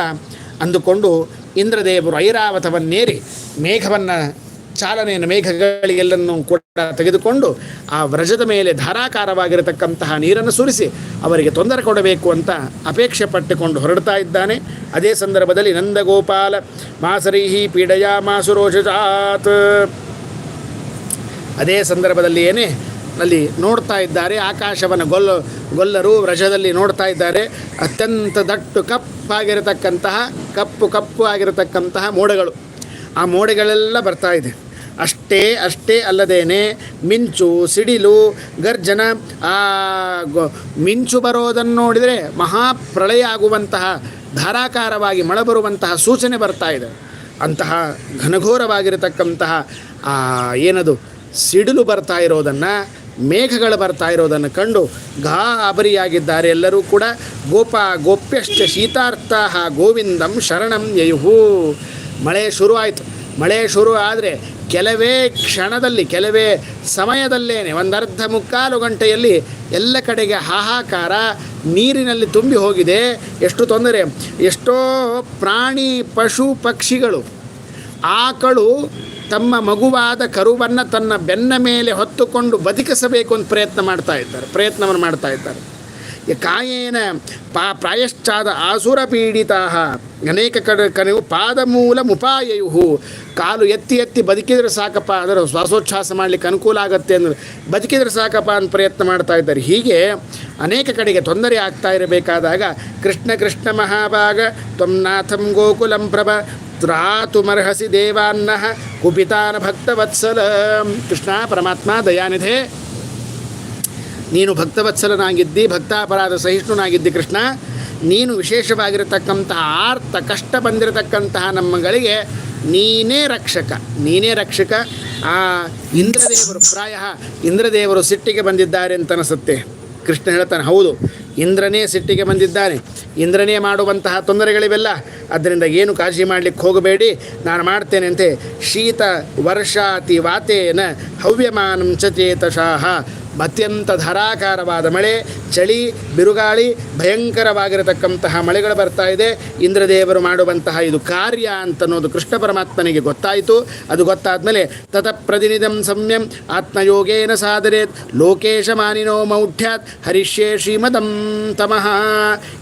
ಅಂದುಕೊಂಡು ಇಂದ್ರದೇವರು ಐರಾವತವನ್ನೇರಿ ಮೇಘವನ್ನು ಚಾಲನೆಯನ್ನು ಮೇಘಗಳಿಗೆಲ್ಲನ್ನು ಕೂಡ ತೆಗೆದುಕೊಂಡು ಆ ವ್ರಜದ ಮೇಲೆ ಧಾರಾಕಾರವಾಗಿರತಕ್ಕಂತಹ ನೀರನ್ನು ಸುರಿಸಿ ಅವರಿಗೆ ತೊಂದರೆ ಕೊಡಬೇಕು ಅಂತ ಅಪೇಕ್ಷೆ ಪಟ್ಟುಕೊಂಡು ಹೊರಡ್ತಾ ಇದ್ದಾನೆ. ಅದೇ ಸಂದರ್ಭದಲ್ಲಿ ನಂದಗೋಪಾಲ, ಮಾಸರಿಹಿ, ಪೀಡಯ ಮಾಸುರೋಜಾತ್ ಅದೇ ಸಂದರ್ಭದಲ್ಲಿ ಏನೇ ಅಲ್ಲಿ ನೋಡ್ತಾ ಇದ್ದಾರೆ. ಆಕಾಶವನ್ನು ಗೊಲ್ಲ, ಗೊಲ್ಲರು ವ್ರಜದಲ್ಲಿ ನೋಡ್ತಾ ಇದ್ದಾರೆ. ಅತ್ಯಂತ ದಟ್ಟು ಕಪ್ಪಾಗಿರತಕ್ಕಂತಹ, ಕಪ್ಪು ಕಪ್ಪು ಆಗಿರತಕ್ಕಂತಹ ಮೋಡಗಳು. ಆ ಮೋಡಗಳೆಲ್ಲ ಬರ್ತಾ ಇದೆ. ಅಷ್ಟೇ ಅಷ್ಟೇ ಅಲ್ಲದೇನೆ ಮಿಂಚು, ಸಿಡಿಲು, ಗರ್ಜನ, ಆ ಮಿಂಚು ಬರೋದನ್ನು ನೋಡಿದರೆ ಮಹಾಪ್ರಳಯ ಆಗುವಂತಹ ಧಾರಾಕಾರವಾಗಿ ಮಳೆ ಬರುವಂತಹ ಸೂಚನೆ ಬರ್ತಾ ಇದೆ. ಅಂತಹ ಘನಘೋರವಾಗಿರತಕ್ಕಂತಹ ಏನದು, ಸಿಡಿಲು ಬರ್ತಾ ಇರೋದನ್ನು ಮೇಘಗಳು ಬರ್ತಾ ಇರೋದನ್ನು ಕಂಡು ಗಾಬರಿಯಾಗಿದ್ದಾರೆ ಎಲ್ಲರೂ ಕೂಡ, ಗೋಪ ಗೋಪ್ಯಶ್ಚ ಶೀತಾರ್ಥ ಗೋವಿಂದಂ ಶರಣಂ ಯಯುಹು. ಮಳೆ ಶುರುವಾಯಿತು. ಮಳೆ ಶುರು ಆದರೆ ಕೆಲವೇ ಕ್ಷಣದಲ್ಲಿ, ಕೆಲವೇ ಸಮಯದಲ್ಲೇನೆ, ಒಂದರ್ಧ ಮುಕ್ಕಾಲು ಗಂಟೆಯಲ್ಲಿ ಎಲ್ಲ ಕಡೆಗೆ ಹಾಹಾಕಾರ ನೀರಿನಲ್ಲಿ ತುಂಬಿ ಹೋಗಿದೆ. ಎಷ್ಟು ತೊಂದರೆ? ಎಷ್ಟೋ ಪ್ರಾಣಿ ಪಶು ಪಕ್ಷಿಗಳು, ಆಕಳು ತಮ್ಮ ಮಗುವಾದ ಕರುವನ್ನು ತನ್ನ ಬೆನ್ನ ಮೇಲೆ ಹೊತ್ತುಕೊಂಡು ಬದುಕಿಸಬೇಕು ಅಂತ ಪ್ರಯತ್ನ ಮಾಡ್ತಾ ಇದ್ದಾರೆ, ಪ್ರಯತ್ನವನ್ನು ಮಾಡ್ತಾ ಇದ್ದಾರೆ. ಕಾಯೇನ ಪಾ ಪ್ರಾಯಶ್ಚಾದ ಆಸುರ ಪೀಡಿತಾ ಅನೇಕ ಕಡೆ ಕನೆಯು ಪಾದಮೂಲ ಮುಪಾಯಯು ಕಾಲು ಎತ್ತಿ ಎತ್ತಿ ಬದುಕಿದರೆ ಸಾಕಪ್ಪ, ಅದರ ಶ್ವಾಸೋಚ್ಛ್ವಾಸ ಮಾಡಲಿಕ್ಕೆ ಅನುಕೂಲ ಆಗುತ್ತೆ ಅಂದರೆ ಬದುಕಿದರೆ ಸಾಕಪ್ಪ ಅಂತ ಪ್ರಯತ್ನ ಮಾಡ್ತಾ ಇದ್ದಾರೆ. ಹೀಗೆ ಅನೇಕ ಕಡೆಗೆ ತೊಂದರೆ ಆಗ್ತಾ ಇರಬೇಕಾದಾಗ ಕೃಷ್ಣ ಕೃಷ್ಣ ಮಹಾಭಾಗ ತ್ವಮ್ನಾಥಂ ಗೋಕುಲಂ ಪ್ರಭ ತ್ರಾತುಮರ್ಹಸಿ ದೇವಾನ್ನ ಕುಪಿತಾನ ಭಕ್ತವತ್ಸಲ ಕೃಷ್ಣ ಪರಮಾತ್ಮ ದಯಾನಿಧೆ ನೀನು ಭಕ್ತವತ್ಸಲನಾಗಿದ್ದಿ, ಭಕ್ತಾಪರಾಧ ಸಹಿಷ್ಣುನಾಗಿದ್ದಿ ಕೃಷ್ಣ. ನೀನು ವಿಶೇಷವಾಗಿರತಕ್ಕಂತಹ ಆರ್ತ ಕಷ್ಟ ಬಂದಿರತಕ್ಕಂತಹ ನಮ್ಮಗಳಿಗೆ ನೀನೇ ರಕ್ಷಕ ನೀನೇ ರಕ್ಷಕ. ಆ ಇಂದ್ರದೇವರು ಪ್ರಾಯ ಇಂದ್ರದೇವರು ಸಿಟ್ಟಿಗೆ ಬಂದಿದ್ದಾರೆ ಅಂತ ಅನಿಸುತ್ತೆ. ಕೃಷ್ಣ ಹೇಳ್ತಾನೆ, ಹೌದು ಇಂದ್ರನೇ ಸಿಟ್ಟಿಗೆ ಬಂದಿದ್ದಾನೆ. ಇಂದ್ರನೇ ಮಾಡುವಂತಹ ತೊಂದರೆಗಳಿವೆಲ್ಲ. ಅದರಿಂದ ಏನು ಕಾಳಜಿ ಮಾಡಲಿಕ್ಕೆ ಹೋಗಬೇಡಿ. ನಾನು ಮಾಡ್ತೇನೆ ಅಂತೆ ಶೀತ ವರ್ಷಾತಿ ವಾತೇನ ಹವ್ಯಮಾನಂ ಚೇತಶಾಹ. ಅತ್ಯಂತ ಧಾರಾಕಾರವಾದ ಮಳೆ, ಚಳಿ, ಬಿರುಗಾಳಿ, ಭಯಂಕರವಾಗಿರತಕ್ಕಂತಹ ಮಳೆಗಳು ಬರ್ತಾ ಇದೆ. ಇಂದ್ರದೇವರು ಮಾಡುವಂತಹ ಇದು ಕಾರ್ಯ ಅಂತನ್ನೋದು ಕೃಷ್ಣ ಪರಮಾತ್ಮನಿಗೆ ಗೊತ್ತಾಯಿತು. ಅದು ಗೊತ್ತಾದಮೇಲೆ ತತ ಪ್ರತಿನಿಧಂ ಸಮ್ಯಂ ಆತ್ಮಯೋಗೇನ ಸಾಧನೆತ್ ಲೋಕೇಶ ಮಾನಿನೋ ಮೌಢ್ಯಾತ್ ಹರಿಷ್ಯೇ ಶ್ರೀಮದಂ ತಮಃ.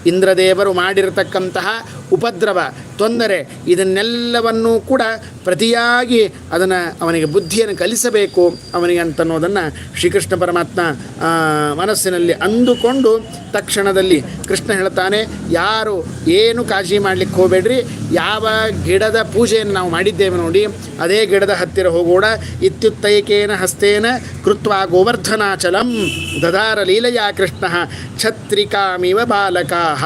ಇಂದ್ರದೇವರು ಮಾಡಿರತಕ್ಕಂತಹ ಉಪದ್ರವ ತೊಂದರೆ ಇದನ್ನೆಲ್ಲವನ್ನೂ ಕೂಡ ಪ್ರತಿಯಾಗಿ ಅದನ್ನು ಅವನಿಗೆ ಬುದ್ಧಿಯನ್ನು ಕಲಿಸಬೇಕು ಅವನಿಗೆ ಅಂತನ್ನೋದನ್ನು ಶ್ರೀಕೃಷ್ಣ ಪರಮಾತ್ಮ ಮನಸ್ಸಿನಲ್ಲಿ ಅಂದುಕೊಂಡು ತಕ್ಷಣದಲ್ಲಿ ಕೃಷ್ಣ ಹೇಳ್ತಾನೆ, ಯಾರು ಏನು ಕಾಳಜಿ ಮಾಡಲಿಕ್ಕೆ ಹೋಗಬೇಡ್ರಿ, ಯಾವ ಗಿಡದ ಪೂಜೆಯನ್ನು ನಾವು ಮಾಡಿದ್ದೇವೆ ನೋಡಿ, ಅದೇ ಗಿಡದ ಹತ್ತಿರ ಹೋಗೋಣ ಇತ್ಯುತ್ತೈಕೇನ ಹಸ್ತೇನ ಕೃತ್ವ ಗೋವರ್ಧನಾಚಲಂ, ದದಾರ ಲೀಲೆಯ ಕೃಷ್ಣ, ಛತ್ರಿಕಾಮಿವ ಬಾಲಕಾಹ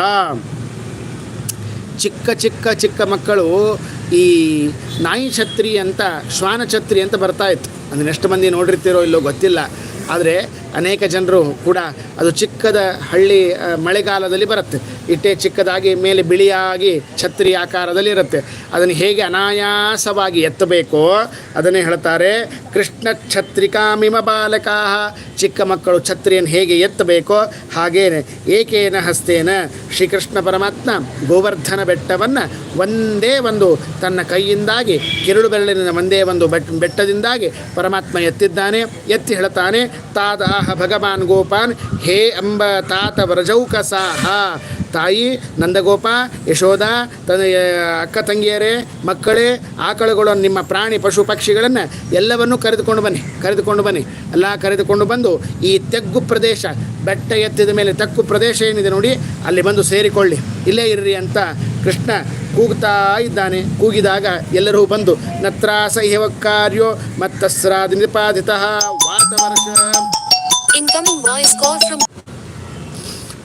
ಚಿಕ್ಕ ಚಿಕ್ಕ ಚಿಕ್ಕ ಮಕ್ಕಳು ಈ ನಾಯಿ ಛತ್ರಿ ಅಂತ, ಶ್ವಾನ ಛತ್ರಿ ಅಂತ ಬರ್ತಾ ಇತ್ತು. ಅದನ್ನ ಎಷ್ಟು ಮಂದಿ ನೋಡಿರ್ತೀರೋ ಇಲ್ಲೋ ಗೊತ್ತಿಲ್ಲ. ಆದರೆ ಅನೇಕ ಜನರು ಕೂಡ ಅದು ಚಿಕ್ಕದ ಹಳ್ಳಿ ಮಳೆಗಾಲದಲ್ಲಿ ಬರುತ್ತೆ. ಇಟ್ಟೆ ಚಿಕ್ಕದಾಗಿ, ಮೇಲೆ ಬಿಳಿಯಾಗಿ ಛತ್ರಿ ಆಕಾರದಲ್ಲಿ ಇರುತ್ತೆ. ಅದನ್ನು ಹೇಗೆ ಅನಾಯಾಸವಾಗಿ ಎತ್ತಬೇಕೋ ಅದನ್ನೇ ಹೇಳ್ತಾರೆ, ಕೃಷ್ಣ ಛತ್ರಿಕಾಮಿಮ ಬಾಲಕಾ ಚಿಕ್ಕ ಮಕ್ಕಳು ಛತ್ರಿಯನ್ನು ಹೇಗೆ ಎತ್ತಬೇಕೋ ಹಾಗೇನೆ ಏಕೇನ ಹಸ್ತೇನ ಶ್ರೀಕೃಷ್ಣ ಪರಮಾತ್ಮ ಗೋವರ್ಧನ ಬೆಟ್ಟವನ್ನು ಒಂದೇ ಒಂದು ತನ್ನ ಕೈಯಿಂದಾಗಿ ಕಿರುಳು ಬೆರಳಿನ ಒಂದೇ ಒಂದು ಬೆಟ್, ಬೆಟ್ಟದಿಂದಾಗಿ ಪರಮಾತ್ಮ ಎತ್ತಿದ್ದಾನೆ, ಎತ್ತಿ ಹೇಳ್ತಾನೆ ತಾದಾಹ ಭಗವಾನ್ ಗೋಪಾನ್ ಹೇ ಅಂಬ ತಾತ ವ್ರಜೌಕಸಾಹ ತಾಯಿ, ನಂದಗೋಪ, ಯಶೋಧ, ತನ್ನ ಅಕ್ಕ ತಂಗಿಯರೇ, ಮಕ್ಕಳೇ, ಆಕಳುಗಳು, ನಿಮ್ಮ ಪ್ರಾಣಿ ಪಶು ಪಕ್ಷಿಗಳನ್ನು ಎಲ್ಲವನ್ನೂ ಕರೆದುಕೊಂಡು ಬನ್ನಿ ಕರೆದುಕೊಂಡು ಬನ್ನಿ. ಎಲ್ಲ ಕರೆದುಕೊಂಡು ಬಂದು ಈ ತೆಗ್ಗು ಪ್ರದೇಶ, ಬೆಟ್ಟ ಎತ್ತಿದ ಮೇಲೆ ತಕ್ಕು ಪ್ರದೇಶ ಏನಿದೆ ನೋಡಿ, ಅಲ್ಲಿ ಬಂದು ಸೇರಿಕೊಳ್ಳಿ. ಇಲ್ಲೇ ಇರ್ರಿ ಅಂತ ಕೃಷ್ಣ ಕೂಗ್ತಾ ಇದ್ದಾನೆ. ಕೂಗಿದಾಗ ಎಲ್ಲರೂ ಬಂದು ನತ್ರಾಸ ಕಾರ್ಯೋ ಮತ್ತಸ್ರಾದಿ ನಿಪಾದಿತ ವಾತವರ್ಷ.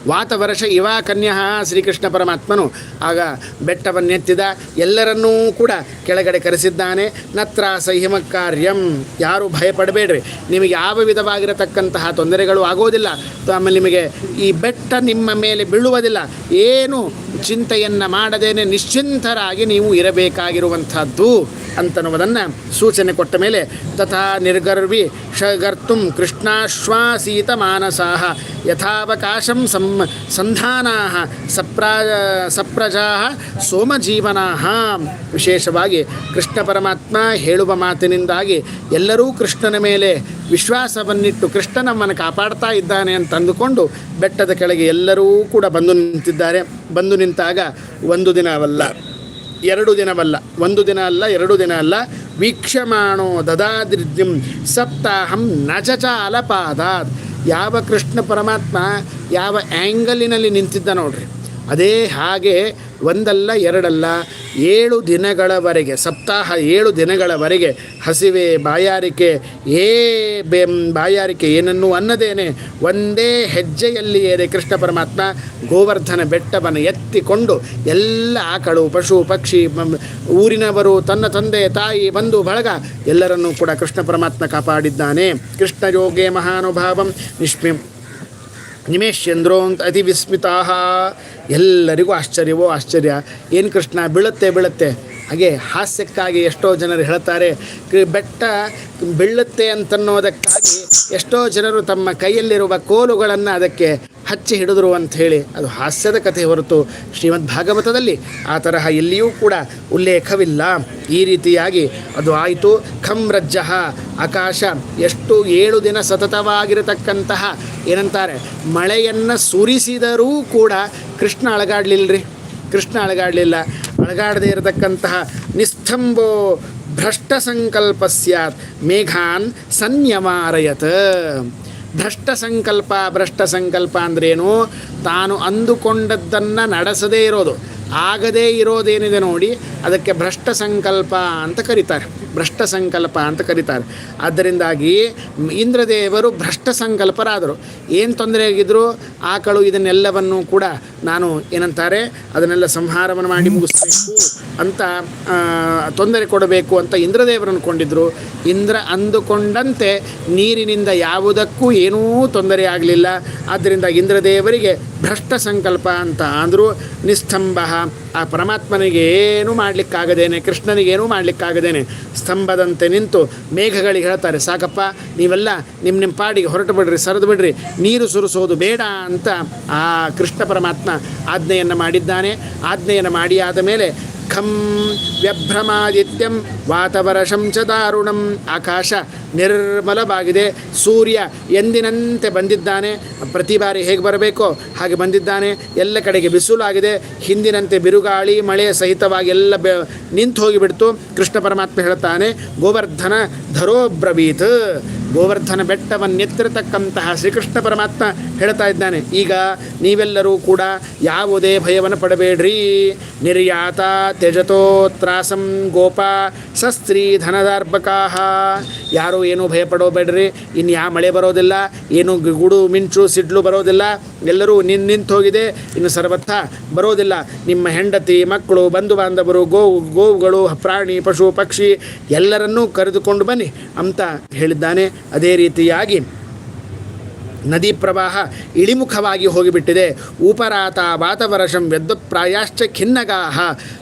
ವಾತವರ್ಷ ಇವ ಕನ್ಯಾ ಶ್ರೀಕೃಷ್ಣ ಪರಮಾತ್ಮನು. ಆಗ ಬೆಟ್ಟವನ್ನೆತ್ತಿದ ಎಲ್ಲರನ್ನೂ ಕೂಡ ಕೆಳಗಡೆ ಕರೆಸಿದ್ದಾನೆ. ನತ್ರ ಸಹಿಮ ಕಾರ್ಯಂ ಯಾರು ಭಯಪಡಬೇಡ್ರಿ. ನಿಮಗೆ ಯಾವ ವಿಧವಾಗಿರತಕ್ಕಂತಹ ತೊಂದರೆಗಳು ಆಗೋದಿಲ್ಲ. ಆಮೇಲೆ ನಿಮಗೆ ಈ ಬೆಟ್ಟ ನಿಮ್ಮ ಮೇಲೆ ಬೀಳುವುದಿಲ್ಲ. ಏನು ಚಿಂತೆಯನ್ನು ಮಾಡದೇನೆ ನಿಶ್ಚಿಂತರಾಗಿ ನೀವು ಇರಬೇಕಾಗಿರುವಂಥದ್ದು. ಅಂತನ್ನುವುದನ್ನು ಸೂಚನೆ ಕೊಟ್ಟ ಮೇಲೆ ತಥಾ ನಿರ್ಗರ್ವಿ ಶಗರ್ತುಂ ಕೃಷ್ಣಾಶ್ವಾಸೀತ ಮಾನಸಾ ಯಥಾವಕಾಶಂ ಸಂ ಸಂಧಾನಾ ಸಪ್ರಾ ಸಪ್ರಜಾ ಸೋಮಜೀವನಾ ವಿಶೇಷವಾಗಿ ಕೃಷ್ಣ ಪರಮಾತ್ಮ ಹೇಳುವ ಮಾತಿನಿಂದಾಗಿ ಎಲ್ಲರೂ ಕೃಷ್ಣನ ಮೇಲೆ ವಿಶ್ವಾಸವನ್ನಿಟ್ಟು ಕೃಷ್ಣ ನಮ್ಮನ್ನು ಕಾಪಾಡ್ತಾ ಇದ್ದಾನೆ ಅಂತ ಅಂದುಕೊಂಡು ಬೆಟ್ಟದ ಕೆಳಗೆ ಎಲ್ಲರೂ ಕೂಡ ಬಂದು ನಿಂತಿದ್ದಾರೆ. ಬಂದು ನಿಂತಾಗ ಒಂದು ದಿನವಲ್ಲ. ಎರಡು ದಿನವಲ್ಲ, ಒಂದು ದಿನ ಅಲ್ಲ, ಎರಡು ದಿನ ಅಲ್ಲ. ವೀಕ್ಷಮಾಣೋ ದದಾದ್ರಿದ್ಯಂ ಸಪ್ತಾಹಂ ನಚಚಾಲ ಪಾದಾತ್ ಯಾವ ಕೃಷ್ಣ ಪರಮಾತ್ಮ ಯಾವ ಆ್ಯಂಗಲಿನಲ್ಲಿ ನಿಂತಿದ್ದ ನೋಡ್ರಿ. ಅದೇ ಹಾಗೆ ಒಂದಲ್ಲ ಎರಡಲ್ಲ ಏಳು ದಿನಗಳವರೆಗೆ, ಸಪ್ತಾಹ ಏಳು ದಿನಗಳವರೆಗೆ ಹಸಿವೆ ಬಾಯಾರಿಕೆ, ಏ ಬೆ ಬಾಯಾರಿಕೆ ಏನನ್ನೂ ಅನ್ನದೇನೆ, ಒಂದೇ ಹೆಜ್ಜೆಯಲ್ಲಿ ಏರೆ ಕೃಷ್ಣ ಪರಮಾತ್ಮ ಗೋವರ್ಧನ ಬೆಟ್ಟವನ್ನು ಎತ್ತಿಕೊಂಡು ಎಲ್ಲ ಆಕಳು, ಪಶು, ಪಕ್ಷಿ ಊರಿನವರು, ತನ್ನ ತಂದೆ, ತಾಯಿ, ಬಂಧು, ಬಳಗ ಎಲ್ಲರನ್ನೂ ಕೂಡ ಕೃಷ್ಣ ಪರಮಾತ್ಮ ಕಾಪಾಡಿದ್ದಾನೆ. ಕೃಷ್ಣ ಯೋಗೇ ಮಹಾನುಭಾವಂ ನಿಷ್ಮಿ ನಿಮೇಶ್ಚಂದ್ರೋ ಅಂತ ಅತಿ ವಿಸ್ಮಿತಾ ಎಲ್ಲರಿಗೂ ಆಶ್ಚರ್ಯವೋ ಆಶ್ಚರ್ಯ. ಏನು ಕೃಷ್ಣ ಬೀಳುತ್ತೆ ಬೀಳುತ್ತೆ. ಹಾಗೆ ಹಾಸ್ಯಕ್ಕಾಗಿ ಎಷ್ಟೋ ಜನರು ಹೇಳ್ತಾರೆ ಬೆಟ್ಟ ಬೀಳುತ್ತೆ ಅಂತನ್ನೋದಕ್ಕಾಗಿ ಎಷ್ಟೋ ಜನರು ತಮ್ಮ ಕೈಯಲ್ಲಿರುವ ಕೋಲುಗಳನ್ನು ಅದಕ್ಕೆ ಹಚ್ಚಿ ಹಿಡಿದ್ರು ಹೇಳಿ ಅದು ಹಾಸ್ಯದ ಕಥೆ ಹೊರತು ಶ್ರೀಮದ್ ಭಾಗವತದಲ್ಲಿ ಆ ತರಹ ಎಲ್ಲಿಯೂ ಕೂಡ ಉಲ್ಲೇಖವಿಲ್ಲ. ಈ ರೀತಿಯಾಗಿ ಅದು ಆಯಿತು. ಖಂ ರಜ್ಜ ಆಕಾಶ ಎಷ್ಟು ಏಳು ದಿನ ಸತತವಾಗಿರತಕ್ಕಂತಹ ಏನಂತಾರೆ, ಮಳೆಯನ್ನು ಸುರಿಸಿದರೂ ಕೂಡ ಕೃಷ್ಣ ಅಳಗಾಡ್ಲಿಲ್ರಿ. ಕೃಷ್ಣ ಅಳಗಾಡಲಿಲ್ಲ. ಅಳಗಾಡದೇ ಇರತಕ್ಕಂತಹ ನಿಸ್ತಂಭೋ ಭ್ರಷ್ಟ ಸಂಕಲ್ಪ ಸ್ಯಾತ್. ಮೇಘಾನ್ ಸನ್ಯಮಾರಯತ್. ಭ್ರಷ್ಟ ಸಂಕಲ್ಪ ಭ್ರಷ್ಟ ಸಂಕಲ್ಪ ಅಂದ್ರೇನು? ತಾನು ಅಂದುಕೊಂಡದ್ದನ್ನು ನಡೆಸದೇ ಇರೋದು. ಆಗದೇ ಇರೋದೇನಿದೆ ನೋಡಿ, ಅದಕ್ಕೆ ಭ್ರಷ್ಟ ಸಂಕಲ್ಪ ಅಂತ ಕರೀತಾರೆ. ಭ್ರಷ್ಟ ಸಂಕಲ್ಪ ಅಂತ ಕರೀತಾರೆ. ಅದರಿಂದಾಗಿ ಇಂದ್ರದೇವರು ಭ್ರಷ್ಟ ಸಂಕಲ್ಪರಾದರು. ಏನು ತೊಂದರೆ ಆಗಿದ್ರು ಆಕಳು ಇದನ್ನೆಲ್ಲವನ್ನು ಕೂಡ ನಾನು ಏನಂತಾರೆ, ಅದನ್ನೆಲ್ಲ ಸಂಹಾರವನ್ನು ಮಾಡಿ ಮುಗಿಸ್ಬೇಕು ಅಂತ ತೊಂದರೆ ಕೊಡಬೇಕು ಅಂತ ಇಂದ್ರದೇವರು ಅಂದ್ಕೊಂಡಿದ್ರು ಇಂದ್ರ ಅಂದುಕೊಂಡಂತೆ ನೀರಿನಿಂದ ಯಾವುದಕ್ಕೂ ಏನೂ ತೊಂದರೆ ಆಗಲಿಲ್ಲ. ಆದ್ದರಿಂದ ಇಂದ್ರದೇವರಿಗೆ ಭ್ರಷ್ಟ ಸಂಕಲ್ಪ ಅಂತ ಅಂದರು. ನಿಸ್ತಂಭ ಆ ಪರಮಾತ್ಮನಿಗೆ ಏನೂ ಮಾಡಲಿಕ್ಕಾಗದೇನೆ ಕೃಷ್ಣನಿಗೇನೂ ಮಾಡಲಿಕ್ಕಾಗದೇನೆ, ಸ್ತಂಭದಂತೆ ನಿಂತು ಮೇಘಗಳಿಗೆ ಹೇಳ್ತಾರೆ, ಸಾಕಪ್ಪ, ನೀವೆಲ್ಲ ನಿಮ್ಮ ನಿಮ್ಮ ಪಾಡಿಗೆ ಹೊರಟು ಬಿಡ್ರಿ, ಸರಿದು ಬಿಡ್ರಿ, ನೀರು ಸುರಿಸೋದು ಬೇಡ ಅಂತ ಆ ಕೃಷ್ಣ ಪರಮಾತ್ಮ ಆಜ್ಞೆಯನ್ನು ಮಾಡಿದ್ದಾನೆ. ಆಜ್ಞೆಯನ್ನು ಮಾಡಿ ಆದ ಮೇಲೆ ಖಂ ವ್ಯಭ್ರಮಾದಿತ್ಯಂ ವಾತವರಶಂ ಚ ದಾರುಣಂ ಆಕಾಶ ನಿರ್ಮಲವಾಗಿದೆ ಸೂರ್ಯ ಎಂದಿನಂತೆ ಬಂದಿದ್ದಾನೆ। ಪ್ರತಿ ಬಾರಿ ಹೇಗೆ ಬರಬೇಕೋ ಹಾಗೆ ಬಂದಿದ್ದಾನೆ। ಎಲ್ಲ ಕಡೆಗೆ ಬಿಸಿಲಾಗಿದೆ। ಹಿಂದಿನಂತೆ ಬಿರುಗಾಳಿ, ಮಳೆ ಸಹಿತವಾಗಿ ಎಲ್ಲ ಬೆ ನಿಂತು ಹೋಗಿಬಿಡ್ತು। ಕೃಷ್ಣ ಪರಮಾತ್ಮ ಹೇಳ್ತಾನೆ ಗೋವರ್ಧನ ಧರೋಬ್ರವೀತ್. ಗೋವರ್ಧನ ಬೆಟ್ಟವನ್ನೆತ್ತಿರತಕ್ಕಂತಹ ಶ್ರೀಕೃಷ್ಣ ಪರಮಾತ್ಮ ಹೇಳ್ತಾ ಇದ್ದಾನೆ, ಈಗ ನೀವೆಲ್ಲರೂ ಕೂಡ ಯಾವುದೇ ಭಯವನ್ನು ಪಡಬೇಡ್ರಿ. ನಿರ್ಯಾತ ತ್ಯಜತೋ ತ್ರಾಸಂ ಗೋಪ ಸಸ್ತ್ರೀ ಧನದಾರ್ಭಕಾಹ. ಯಾರು ಏನೂ ಭಯ ಪಡೋಬೇಡ್ರಿ ಇನ್ನು ಯಾವ ಮಳೆ ಬರೋದಿಲ್ಲ, ಏನು ಗುಡು ಮಿಂಚು ಸಿಡ್ಲು ಬರೋದಿಲ್ಲ, ಎಲ್ಲರೂ ನಿನ್ ನಿಂತು ಹೋಗಿದೆ, ಇನ್ನು ಸರ್ವಥ ಬರೋದಿಲ್ಲ. ನಿಮ್ಮ ಹೆಂಡತಿ, ಮಕ್ಕಳು ಬಂಧು ಬಾಂಧವರು ಗೋವು ಗೋವುಗಳು, ಪ್ರಾಣಿ, ಪಶು, ಪಕ್ಷಿ ಎಲ್ಲರನ್ನೂ ಕರೆದುಕೊಂಡು ಬನ್ನಿ ಅಂತ ಹೇಳಿದ್ದಾನೆ. ಅದೇ ರೀತಿಯಾಗಿ ನದಿ ಪ್ರವಾಹ ಇಳಿಮುಖವಾಗಿ ಹೋಗಿಬಿಟ್ಟಿದೆ. ಉಪರಾತ ವಾತವರಷಂ ಪ್ರಾಯಾಶ್ಚ ಖಿನ್ನಗಾಹ.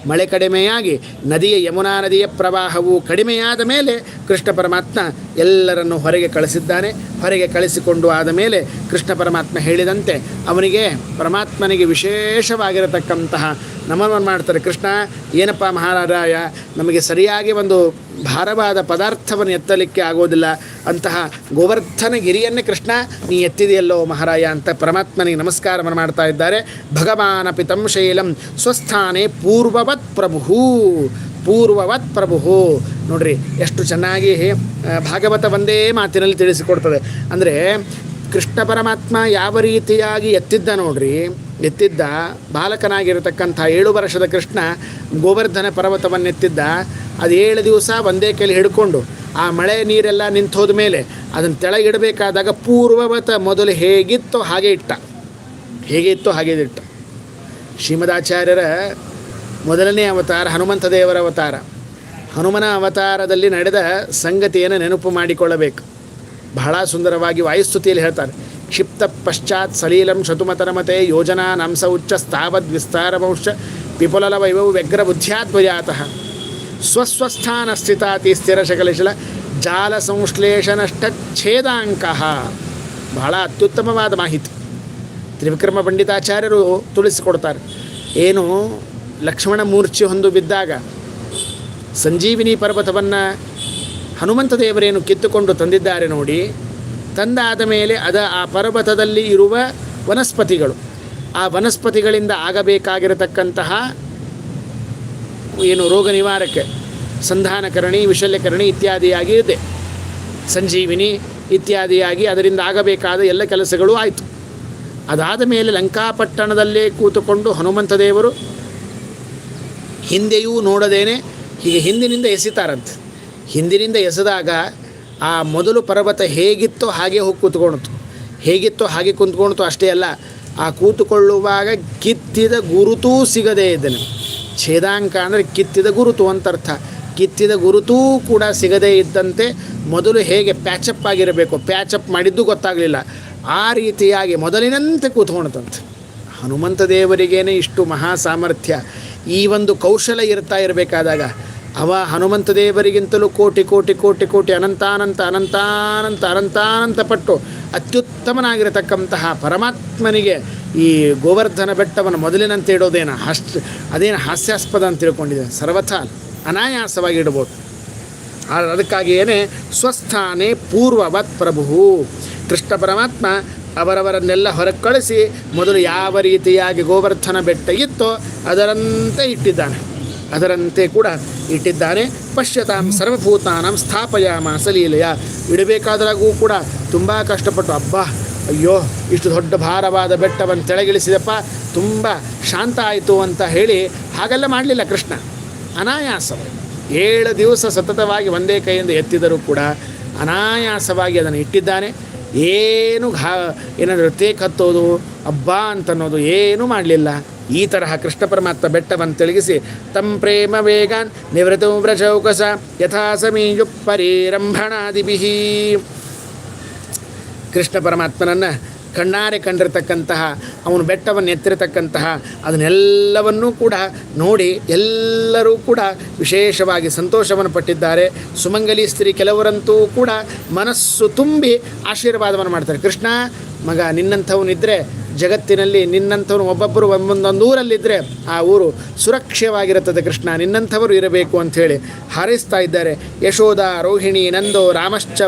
ಮಳೆ ಕಡಿಮೆಯಾಗಿ ನದಿಯ ಯಮುನಾ ನದಿಯ ಪ್ರವಾಹವು ಕಡಿಮೆಯಾದ ಮೇಲೆ ಕೃಷ್ಣ ಪರಮಾತ್ಮ ಎಲ್ಲರನ್ನು ಹೊರಗೆ ಕಳಿಸಿದ್ದಾನೆ. ಹೊರಗೆ ಕಳಿಸಿಕೊಂಡು ಆದ ಮೇಲೆ ಕೃಷ್ಣ ಪರಮಾತ್ಮ ಹೇಳಿದಂತೆ ಅವನಿಗೆ ಪರಮಾತ್ಮನಿಗೆ ವಿಶೇಷವಾಗಿರತಕ್ಕಂತಹ ನಮನವನ್ನು ಮಾಡ್ತಾರೆ. ಕೃಷ್ಣ, ಏನಪ್ಪ ಮಹಾರಾಜ ನಮಗೆ ಸರಿಯಾಗಿ ಒಂದು ಭಾರವಾದ ಪದಾರ್ಥವನ್ನು ಎತ್ತಲಿಕ್ಕೆ ಆಗೋದಿಲ್ಲ. ಅಂತಹ ಗೋವರ್ಧನ ಗಿರಿಯನ್ನೇ ಕೃಷ್ಣ, ನೀ ಎತ್ತಿದೆಯಲ್ಲೋ ಮಹಾರಾಯ ಅಂತ ಪರಮಾತ್ಮನಿಗೆ ನಮಸ್ಕಾರವನ್ನು ಮಾಡ್ತಾ ಇದ್ದಾರೆ. ಭಗವಾನ ಪಿತಂ ಶೈಲಂ, ಸ್ವಸ್ಥಾನೇ ಪೂರ್ವವತ್ ಪ್ರಭು ಪೂರ್ವವತ್ ಪ್ರಭು ನೋಡ್ರಿ, ಎಷ್ಟು ಚೆನ್ನಾಗಿ ಭಾಗವತ ಒಂದೇ ಮಾತಿನಲ್ಲಿ ತಿಳಿಸಿಕೊಡ್ತದೆ. ಅಂದರೆ ಕೃಷ್ಣ ಪರಮಾತ್ಮ ಯಾವ ರೀತಿಯಾಗಿ ಎತ್ತಿದ್ದ ನೋಡ್ರಿ ಎತ್ತಿದ್ದ ಬಾಲಕನಾಗಿರತಕ್ಕಂಥ ಏಳು ವರ್ಷದ ಕೃಷ್ಣ ಗೋವರ್ಧನ ಪರ್ವತವನ್ನೆತ್ತಿದ್ದ, ಅದು ಏಳು ದಿವಸ ಒಂದೇ ಕೈಲಿ ಹಿಡ್ಕೊಂಡು ಆ ಮಳೆ ನೀರೆಲ್ಲ ನಿಂತು ಹೋದ ಮೇಲೆ ಅದನ್ನು ತೆಳಗಿಡಬೇಕಾದಾಗ ಪೂರ್ವವತ ಮೊದಲು ಹೇಗಿತ್ತೋ ಹಾಗೆ ಇಟ್ಟ. ಹೇಗೆ ಇತ್ತೋ ಹಾಗೆ ಇಟ್ಟ. ಶ್ರೀಮದಾಚಾರ್ಯರ ಮೊದಲನೇ ಅವತಾರ ಹನುಮಂತ ದೇವರ ಅವತಾರ. ಹನುಮನ ಅವತಾರದಲ್ಲಿ ನಡೆದ ಸಂಗತಿಯನ್ನು ನೆನಪು ಮಾಡಿಕೊಳ್ಳಬೇಕು. ಬಹಳ ಸುಂದರವಾಗಿ ವಾಯುಸ್ತುತಿಯಲ್ಲಿ ಹೇಳ್ತಾರೆ. ಕ್ಷಿಪ್ತ ಪಶ್ಚಾತ್ ಸಲೀಲಂ ಶತುಮತನಮತೆ ಯೋಜನಾ ನಂಸ ಉಚ್ಚ ಸ್ಥಾವದ್ ವಿಸ್ತಾರವಂಶ ವಿಪುಲಲ ವೈಭವ ವ್ಯಗ್ರ ಬುದ್ಧ್ಯಾತ್ವಜಾತ ಸ್ವಸ್ವಸ್ಥಾನ ಸ್ಥಿತಾತಿ ಸ್ಥಿರ ಶಕಲಿಶಲ ಜಾಲ ಸಂಶ್ಲೇಷನಷ್ಟ ಛೇದಾಂಕ ಬಹಳ ಅತ್ಯುತ್ತಮವಾದ ಮಾಹಿತಿ. ತ್ರಿವಿಕ್ರಮ ಪಂಡಿತಾಚಾರ್ಯರು ತಿಳಿಸಿಕೊಡ್ತಾರೆ. ಏನು ಲಕ್ಷ್ಮಣ ಮೂರ್ಛೆ ಹೊಂದು ಬಿದ್ದಾಗ ಸಂಜೀವಿನಿ ಪರ್ವತವನ್ನು ಹನುಮಂತ ದೇವರೇನು ಕಿತ್ತುಕೊಂಡು ತಂದಿದ್ದಾರೆ ನೋಡಿ ತಂದಾದ ಮೇಲೆ ಅದ ಆ ಪರ್ವತದಲ್ಲಿ ಇರುವ ವನಸ್ಪತಿಗಳು. ಆ ವನಸ್ಪತಿಗಳಿಂದ ಆಗಬೇಕಾಗಿರತಕ್ಕಂತಹ ಏನು ರೋಗ ನಿವಾರಕ್ಕೆ ಸಂಧಾನಕರಣಿ, ವಿಶಲ್ಯಕರಣಿ ಇತ್ಯಾದಿಯಾಗಿ ಇದೆ. ಸಂಜೀವಿನಿ ಇತ್ಯಾದಿಯಾಗಿ ಅದರಿಂದ ಆಗಬೇಕಾದ ಎಲ್ಲ ಕೆಲಸಗಳು ಆಯಿತು. ಅದಾದ ಮೇಲೆ ಲಂಕಾಪಟ್ಟಣದಲ್ಲೇ ಕೂತುಕೊಂಡು ಹನುಮಂತ ದೇವರು ಹಿಂದೆಯೂ ನೋಡದೇನೆ ಹೀಗೆ ಹಿಂದಿನಿಂದ ಎಸಿತಾರಂತೆ. ಹಿಂದಿನಿಂದ ಎಸೆದಾಗ ಆ ಮೊದಲು ಪರ್ವತ ಹೇಗಿತ್ತೋ ಹಾಗೆ ಹೋಗಿ ಕೂತ್ಕೊಳ್ತು ಹೇಗಿತ್ತೋ ಹಾಗೆ ಕುಂತ್ಕೊಳ್ತು ಅಷ್ಟೇ ಅಲ್ಲ, ಆ ಕೂತುಕೊಳ್ಳುವಾಗ ಕಿತ್ತಿದ ಗುರುತೂ ಸಿಗದೇ ಇದ್ದನು. ಛೇದಾಂಕ ಅಂದರೆ ಕಿತ್ತಿದ ಗುರುತು ಅಂತ ಅರ್ಥ ಕಿತ್ತಿದ ಗುರುತೂ ಕೂಡ ಸಿಗದೇ ಇದ್ದಂತೆ ಮೊದಲು ಹೇಗೆ ಪ್ಯಾಚಪ್ ಆಗಿರಬೇಕು ಪ್ಯಾಚಪ್ ಮಾಡಿದ್ದು ಗೊತ್ತಾಗಲಿಲ್ಲ. ಆ ರೀತಿಯಾಗಿ ಮೊದಲಿನಂತೆ ಕೂತ್ಕೊಳ್ತಂತೆ ಹನುಮಂತ ದೇವರಿಗೇನೆ ಇಷ್ಟು ಮಹಾ ಸಾಮರ್ಥ್ಯ. ಈ ಒಂದು ಕೌಶಲ ಇರ್ತಾ ಇರಬೇಕಾದಾಗ ಅವ ಹನುಮಂತ ದೇವರಿಗಿಂತಲೂ ಕೋಟಿ ಕೋಟಿ ಕೋಟಿ ಕೋಟಿ ಅನಂತಾನಂತ ಅನಂತಾನಂತ ಅನಂತಾನಂತ ಪಟ್ಟು ಅತ್ಯುತ್ತಮನಾಗಿರತಕ್ಕಂತಹ ಪರಮಾತ್ಮನಿಗೆ ಈ ಗೋವರ್ಧನ ಬೆಟ್ಟವನ್ನು ಮೊದಲಿನಂತೆ ಇಡೋದೇನ ಅಷ್ಟು ಅದೇನು ಹಾಸ್ಯಾಸ್ಪದ ಅಂತ ತಿಳ್ಕೊಂಡಿದೆ. ಸರ್ವಥ ಅನಾಯಾಸವಾಗಿ ಇಡ್ಬೋದು. ಅದಕ್ಕಾಗಿಯೇ ಸ್ವಸ್ಥಾನೇ ಪೂರ್ವವತ್ ಪ್ರಭು. ಕೃಷ್ಣ ಪರಮಾತ್ಮ ಅವರವರನ್ನೆಲ್ಲ ಹೊರಗೆ ಕಳಿಸಿ ಮೊದಲು ಯಾವ ರೀತಿಯಾಗಿ ಗೋವರ್ಧನ ಬೆಟ್ಟ ಇತ್ತೋ ಅದರಂತೆ ಇಟ್ಟಿದ್ದಾನೆ. ಅದರಂತೆ ಕೂಡ ಇಟ್ಟಿದ್ದಾನೆ ಪಶ್ಯತಾಂ ಸರ್ವಭೂತಾನಾಂ ಸ್ಥಾಪಯಾಮಾಸ ಲೀಲೆಯ ಇಡಬೇಕಾದ್ರಾಗೂ ಕೂಡ ತುಂಬ ಕಷ್ಟಪಟ್ಟು, ಅಬ್ಬಾ, ಅಯ್ಯೋ, ಇಷ್ಟು ದೊಡ್ಡ ಭಾರವಾದ ಬೆಟ್ಟವನ್ನು ತೆಳಗಿಳಿಸಿದಪ್ಪ, ತುಂಬ ಶಾಂತ ಆಯಿತು ಅಂತ ಹೇಳಿ ಹಾಗೆಲ್ಲ ಮಾಡಲಿಲ್ಲ ಕೃಷ್ಣ. ಅನಾಯಾಸವಾಗಿ, ಏಳು ದಿವಸ ಸತತವಾಗಿ ಒಂದೇ ಕೈಯಿಂದ ಎತ್ತಿದರೂ ಕೂಡ ಅನಾಯಾಸವಾಗಿ ಅದನ್ನು ಇಟ್ಟಿದ್ದಾನೆ. ಏನು ಘಾ, ಏನಾದರೂ ತೇಕ್ ಹತ್ತೋದು ಹಬ್ಬ ಅಂತನ್ನೋದು ಏನೂ ಮಾಡಲಿಲ್ಲ. ಈ ತರಹ ಕೃಷ್ಣ ಪರಮಾತ್ಮ ಬೆಟ್ಟವನ್ನು ತೆಳಗಿಸಿ ತಂ ಪ್ರೇಮ ವೇಗಾನ್ ನಿವೃತ ವ್ರಚೌಕಸ ಯಥಾ ಸಮೀಯು ಪರಿರಂಭಣಾದಿಭಿ. ಕೃಷ್ಣ ಪರಮಾತ್ಮನನ್ನು ಕಣ್ಣಾರೆ ಕಂಡಿರ್ತಕ್ಕಂತಹ, ಅವನು ಬೆಟ್ಟವನ್ನು ಎತ್ತಿರತಕ್ಕಂತಹ, ಅದನ್ನೆಲ್ಲವನ್ನೂ ಕೂಡ ನೋಡಿ ಎಲ್ಲರೂ ಕೂಡ ವಿಶೇಷವಾಗಿ ಸಂತೋಷವನ್ನು ಪಟ್ಟಿದ್ದಾರೆ. ಸುಮಂಗಲಿ ಸ್ತ್ರೀ ಕೆಲವರಂತೂ ಕೂಡ ಮನಸ್ಸು ತುಂಬಿ ಆಶೀರ್ವಾದವನ್ನು ಮಾಡ್ತಾರೆ. ಕೃಷ್ಣ, ಮಗ ನಿನ್ನಂಥವನಿದ್ದರೆ ಜಗತ್ತಿನಲ್ಲಿ ನಿನ್ನಂಥವ್ರು ಒಬ್ಬೊಬ್ಬರು ಒಂದೊಂದೊಂದು ಊರಲ್ಲಿದ್ದರೆ ಆ ಊರು ಸುರಕ್ಷವಾಗಿರುತ್ತದೆ ಕೃಷ್ಣ. ನಿನ್ನಂಥವರು ಇರಬೇಕು ಅಂಥೇಳಿ ಹಾರೈಸ್ತಾ ಇದ್ದಾರೆ. ಯಶೋಧ, ರೋಹಿಣಿ, ನಂದೋ ರಾಮಶ್ಚ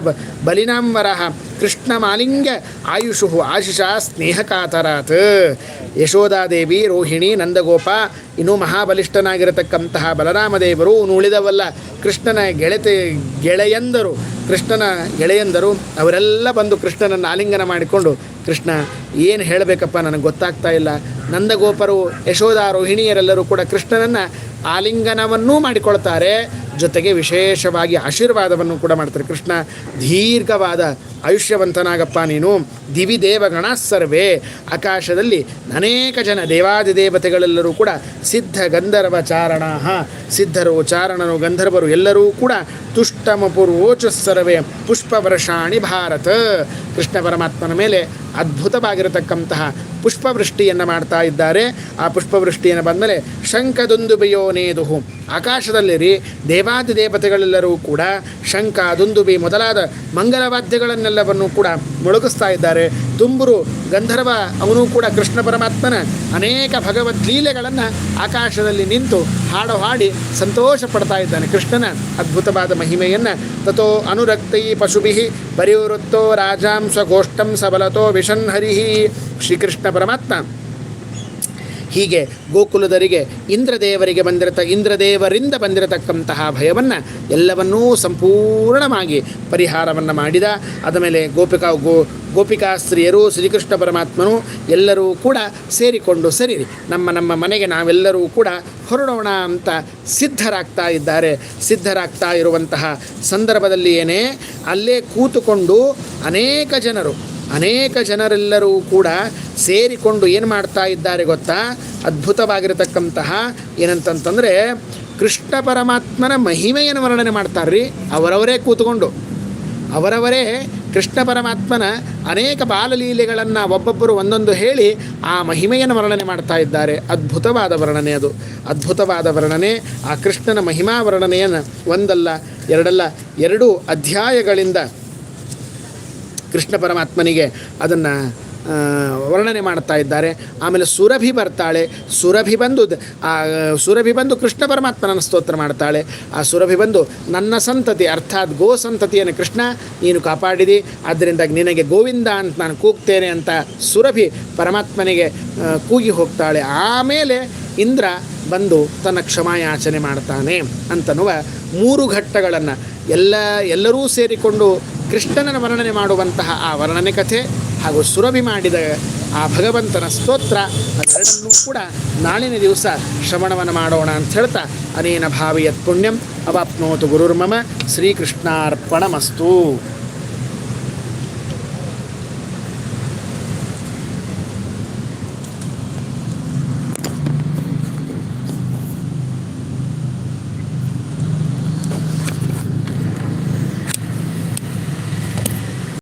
ಬಲಿನಾಂಬರಃ ಕೃಷ್ಣ ಮಾಲಿಂಗ, ಆಯುಷು, ಆಶಿಷ, ಸ್ನೇಹಕಾತರಾತ್. ಯಶೋಧಾದೇವಿ, ರೋಹಿಣಿ, ನಂದಗೋಪ, ಇನ್ನೂ ಮಹಾಬಲಿಷ್ಠನಾಗಿರತಕ್ಕಂತಹ ಬಲರಾಮದೇವರು ಉಳಿದವಲ್ಲ. ಕೃಷ್ಣನ ಗೆಳತಿ, ಗೆಳೆಯಂದರು, ಕೃಷ್ಣನ ಗೆಳೆಯಂದರು ಅವರೆಲ್ಲ ಬಂದು ಕೃಷ್ಣನನ್ನು ಆಲಿಂಗನ ಮಾಡಿಕೊಂಡು ಕೃಷ್ಣ ಏನು ಹೇಳಬೇಕಪ್ಪ ನನಗೆ ಗೊತ್ತಾಗ್ತಾ ಇಲ್ಲ. ನಂದಗೋಪರು ಯಶೋಧ ರೋಹಿಣಿಯರೆಲ್ಲರೂ ಕೂಡ ಕೃಷ್ಣನನ್ನು ಆಲಿಂಗನವನ್ನೂ ಮಾಡಿಕೊಳ್ತಾರೆ. ಜೊತೆಗೆ ವಿಶೇಷವಾಗಿ ಆಶೀರ್ವಾದವನ್ನು ಕೂಡ ಮಾಡ್ತಾರೆ. ಕೃಷ್ಣ, ದೀರ್ಘವಾದ ಆಯುಷ್ಯವಂತನಾಗಪ್ಪ ನೀನು. ದಿವಿ ದೇವಗಣ ಸರ್ವೇ. ಆಕಾಶದಲ್ಲಿ ಅನೇಕ ಜನ ದೇವಾದಿದೇವತೆಗಳೆಲ್ಲರೂ ಕೂಡ ಸಿದ್ಧ ಗಂಧರ್ವ ಚಾರಣ ಸಿದ್ಧರು, ಚಾರಣರು, ಗಂಧರ್ವರು ಎಲ್ಲರೂ ಕೂಡ ತುಷ್ಟಮಪುರೋಚ ಸರ್ವೇ. ಪುಷ್ಪವರ್ಷಾಣಿ ಭಾರತ. ಕೃಷ್ಣ ಪರಮಾತ್ಮನ ಮೇಲೆ ಅದ್ಭುತವಾಗಿರತಕ್ಕಂತಹ ಪುಷ್ಪವೃಷ್ಟಿಯನ್ನು ಮಾಡ್ತಾ ಇದ್ದಾರೆ. ಆ ಪುಷ್ಪವೃಷ್ಟಿಯನ್ನು ಬಂದಮೇಲೆ ಶಂಖದುಂದುಬಿಯೋ ನೇದುಹು. ಆಕಾಶದಲ್ಲಿ ರೀ ದೇವಾದಿ ದೇವತೆಗಳೆಲ್ಲರೂ ಕೂಡ ಶಂಖ, ದುಂದುಬಿ ಮೊದಲಾದ ಮಂಗಲವಾದ್ಯಗಳನ್ನೆಲ್ಲವನ್ನು ಕೂಡ ಮೊಳಗಿಸ್ತಾ ಇದ್ದಾರೆ. ತುಂಬುರು ಗಂಧರ್ವ, ಅವನು ಕೂಡ ಕೃಷ್ಣ ಪರಮಾತ್ಮನ ಅನೇಕ ಭಗವದ್ಲೀಲೆಗಳನ್ನು ಆಕಾಶದಲ್ಲಿ ನಿಂತು ಹಾಡು ಹಾಡಿ ಸಂತೋಷ ಪಡ್ತಾ ಇದ್ದಾನೆ. ಕೃಷ್ಣನ ಅದ್ಭುತವಾದ ಮಹಿಮೆಯನ್ನು ತಥೋ ಅನುರಕ್ತೈ ಪಶುಭಿ ಪರಿವೃತ್ತೋ ರಾಜಾಂ ಸ್ವಗೋಷ್ಠಂ ಸಬಲತೋ ವಿಷನ್ಹರಿಹಿ ಶ್ರೀಕೃಷ್ಣ ಪರಮಾತ್ಮ ಹೀಗೆ ಗೋಕುಲದರಿಗೆ ಇಂದ್ರದೇವರಿಗೆ ಬಂದಿರತ ಇಂದ್ರದೇವರಿಂದ ಬಂದಿರತಕ್ಕಂತಹ ಭಯವನ್ನು ಎಲ್ಲವನ್ನೂ ಸಂಪೂರ್ಣವಾಗಿ ಪರಿಹಾರವನ್ನು ಮಾಡಿದ. ಅದ ಮೇಲೆ ಗೋಪಿಕಾ, ಗೋ ಗೋಪಿಕಾಸ್ತ್ರೀಯರು ಶ್ರೀಕೃಷ್ಣ ಪರಮಾತ್ಮನು ಎಲ್ಲರೂ ಕೂಡ ಸೇರಿಕೊಂಡು ಸರಿ ನಮ್ಮ ನಮ್ಮ ಮನೆಗೆ ನಾವೆಲ್ಲರೂ ಕೂಡ ಹೊರಡೋಣ ಅಂತ ಸಿದ್ಧರಾಗ್ತಾ ಇದ್ದಾರೆ. ಸಿದ್ಧರಾಗ್ತಾ ಇರುವಂತಹ ಸಂದರ್ಭದಲ್ಲಿಯೇ ಅಲ್ಲೇ ಕೂತುಕೊಂಡು ಅನೇಕ ಜನರು ಅನೇಕ ಜನರೆಲ್ಲರೂ ಕೂಡ ಸೇರಿಕೊಂಡು ಏನು ಮಾಡ್ತಾ ಇದ್ದಾರೆ ಗೊತ್ತಾ? ಅದ್ಭುತವಾಗಿರತಕ್ಕಂತಹ ಏನಂತಂತಂದರೆ ಕೃಷ್ಣ ಪರಮಾತ್ಮನ ಮಹಿಮೆಯನ್ನು ವರ್ಣನೆ ಮಾಡ್ತಾರ್ರಿ. ಅವರವರೇ ಕೂತ್ಕೊಂಡು. ಅವರವರೇ ಕೃಷ್ಣ ಪರಮಾತ್ಮನ ಅನೇಕ ಬಾಲಲೀಲೆಗಳನ್ನು ಒಬ್ಬೊಬ್ಬರು ಒಂದೊಂದು ಹೇಳಿ ಆ ಮಹಿಮೆಯನ್ನು ವರ್ಣನೆ ಮಾಡ್ತಾ ಇದ್ದಾರೆ. ಅದ್ಭುತವಾದ ವರ್ಣನೆ ಅದು. ಅದ್ಭುತವಾದ ವರ್ಣನೆ. ಆ ಕೃಷ್ಣನ ಮಹಿಮಾ ವರ್ಣನೆಯನ್ನು ಒಂದಲ್ಲ, ಎರಡಲ್ಲ, ಎರಡು ಅಧ್ಯಾಯಗಳಿಂದ ಕೃಷ್ಣ ಪರಮಾತ್ಮನಿಗೆ ಅದನ್ನು ವರ್ಣನೆ ಮಾಡ್ತಾ ಇದ್ದಾರೆ. ಆಮೇಲೆ ಸುರಭಿ ಬರ್ತಾಳೆ. ಸುರಭಿ ಬಂದು ಆ, ಸುರಭಿ ಬಂದು ಕೃಷ್ಣ ಪರಮಾತ್ಮನ ಸ್ತೋತ್ರ ಮಾಡ್ತಾಳೆ. ಆ ಸುರಭಿ ಬಂದು, ನನ್ನ ಸಂತತಿ, ಅರ್ಥಾತ್ ಗೋ ಸಂತತಿಯನ್ನು ಕೃಷ್ಣ, ನೀನು ಕಾಪಾಡಿದಿ. ಆದ್ದರಿಂದ ನಿನಗೆ ಗೋವಿಂದ ಅಂತ ನಾನು ಕೂಗ್ತೇನೆ ಅಂತ ಸುರಭಿ ಪರಮಾತ್ಮನಿಗೆ ಕೂಗಿ ಹೋಗ್ತಾಳೆ. ಆಮೇಲೆ ಇಂದ್ರ ಬಂದು ತನ್ನ ಕ್ಷಮಾಯಾಚನೆ ಮಾಡ್ತಾನೆ ಅಂತನ್ನುವ ಮೂರು ಘಟ್ಟಗಳನ್ನು ಎಲ್ಲ, ಎಲ್ಲರೂ ಸೇರಿಕೊಂಡು ಕೃಷ್ಣನ ವರ್ಣನೆ ಮಾಡುವಂತಹ ಆ ವರ್ಣನೆ ಕಥೆ ಹಾಗೂ ಸುರಭಿ ಮಾಡಿದ ಆ ಭಗವಂತನ ಸ್ತೋತ್ರ ಅದೆರಡನ್ನೂ ಕೂಡ ನಾಳಿನ ದಿವಸ ಶ್ರವಣವನ್ನು ಮಾಡೋಣ ಅಂತ ಹೇಳ್ತಾ, ಅನೇನ ಭಾವಿಯತ್ ಪುಣ್ಯಂ ಅವಾಪ್ನೋತು ಗುರುರ್ಮಮ ಶ್ರೀಕೃಷ್ಣಾರ್ಪಣಮಸ್ತು.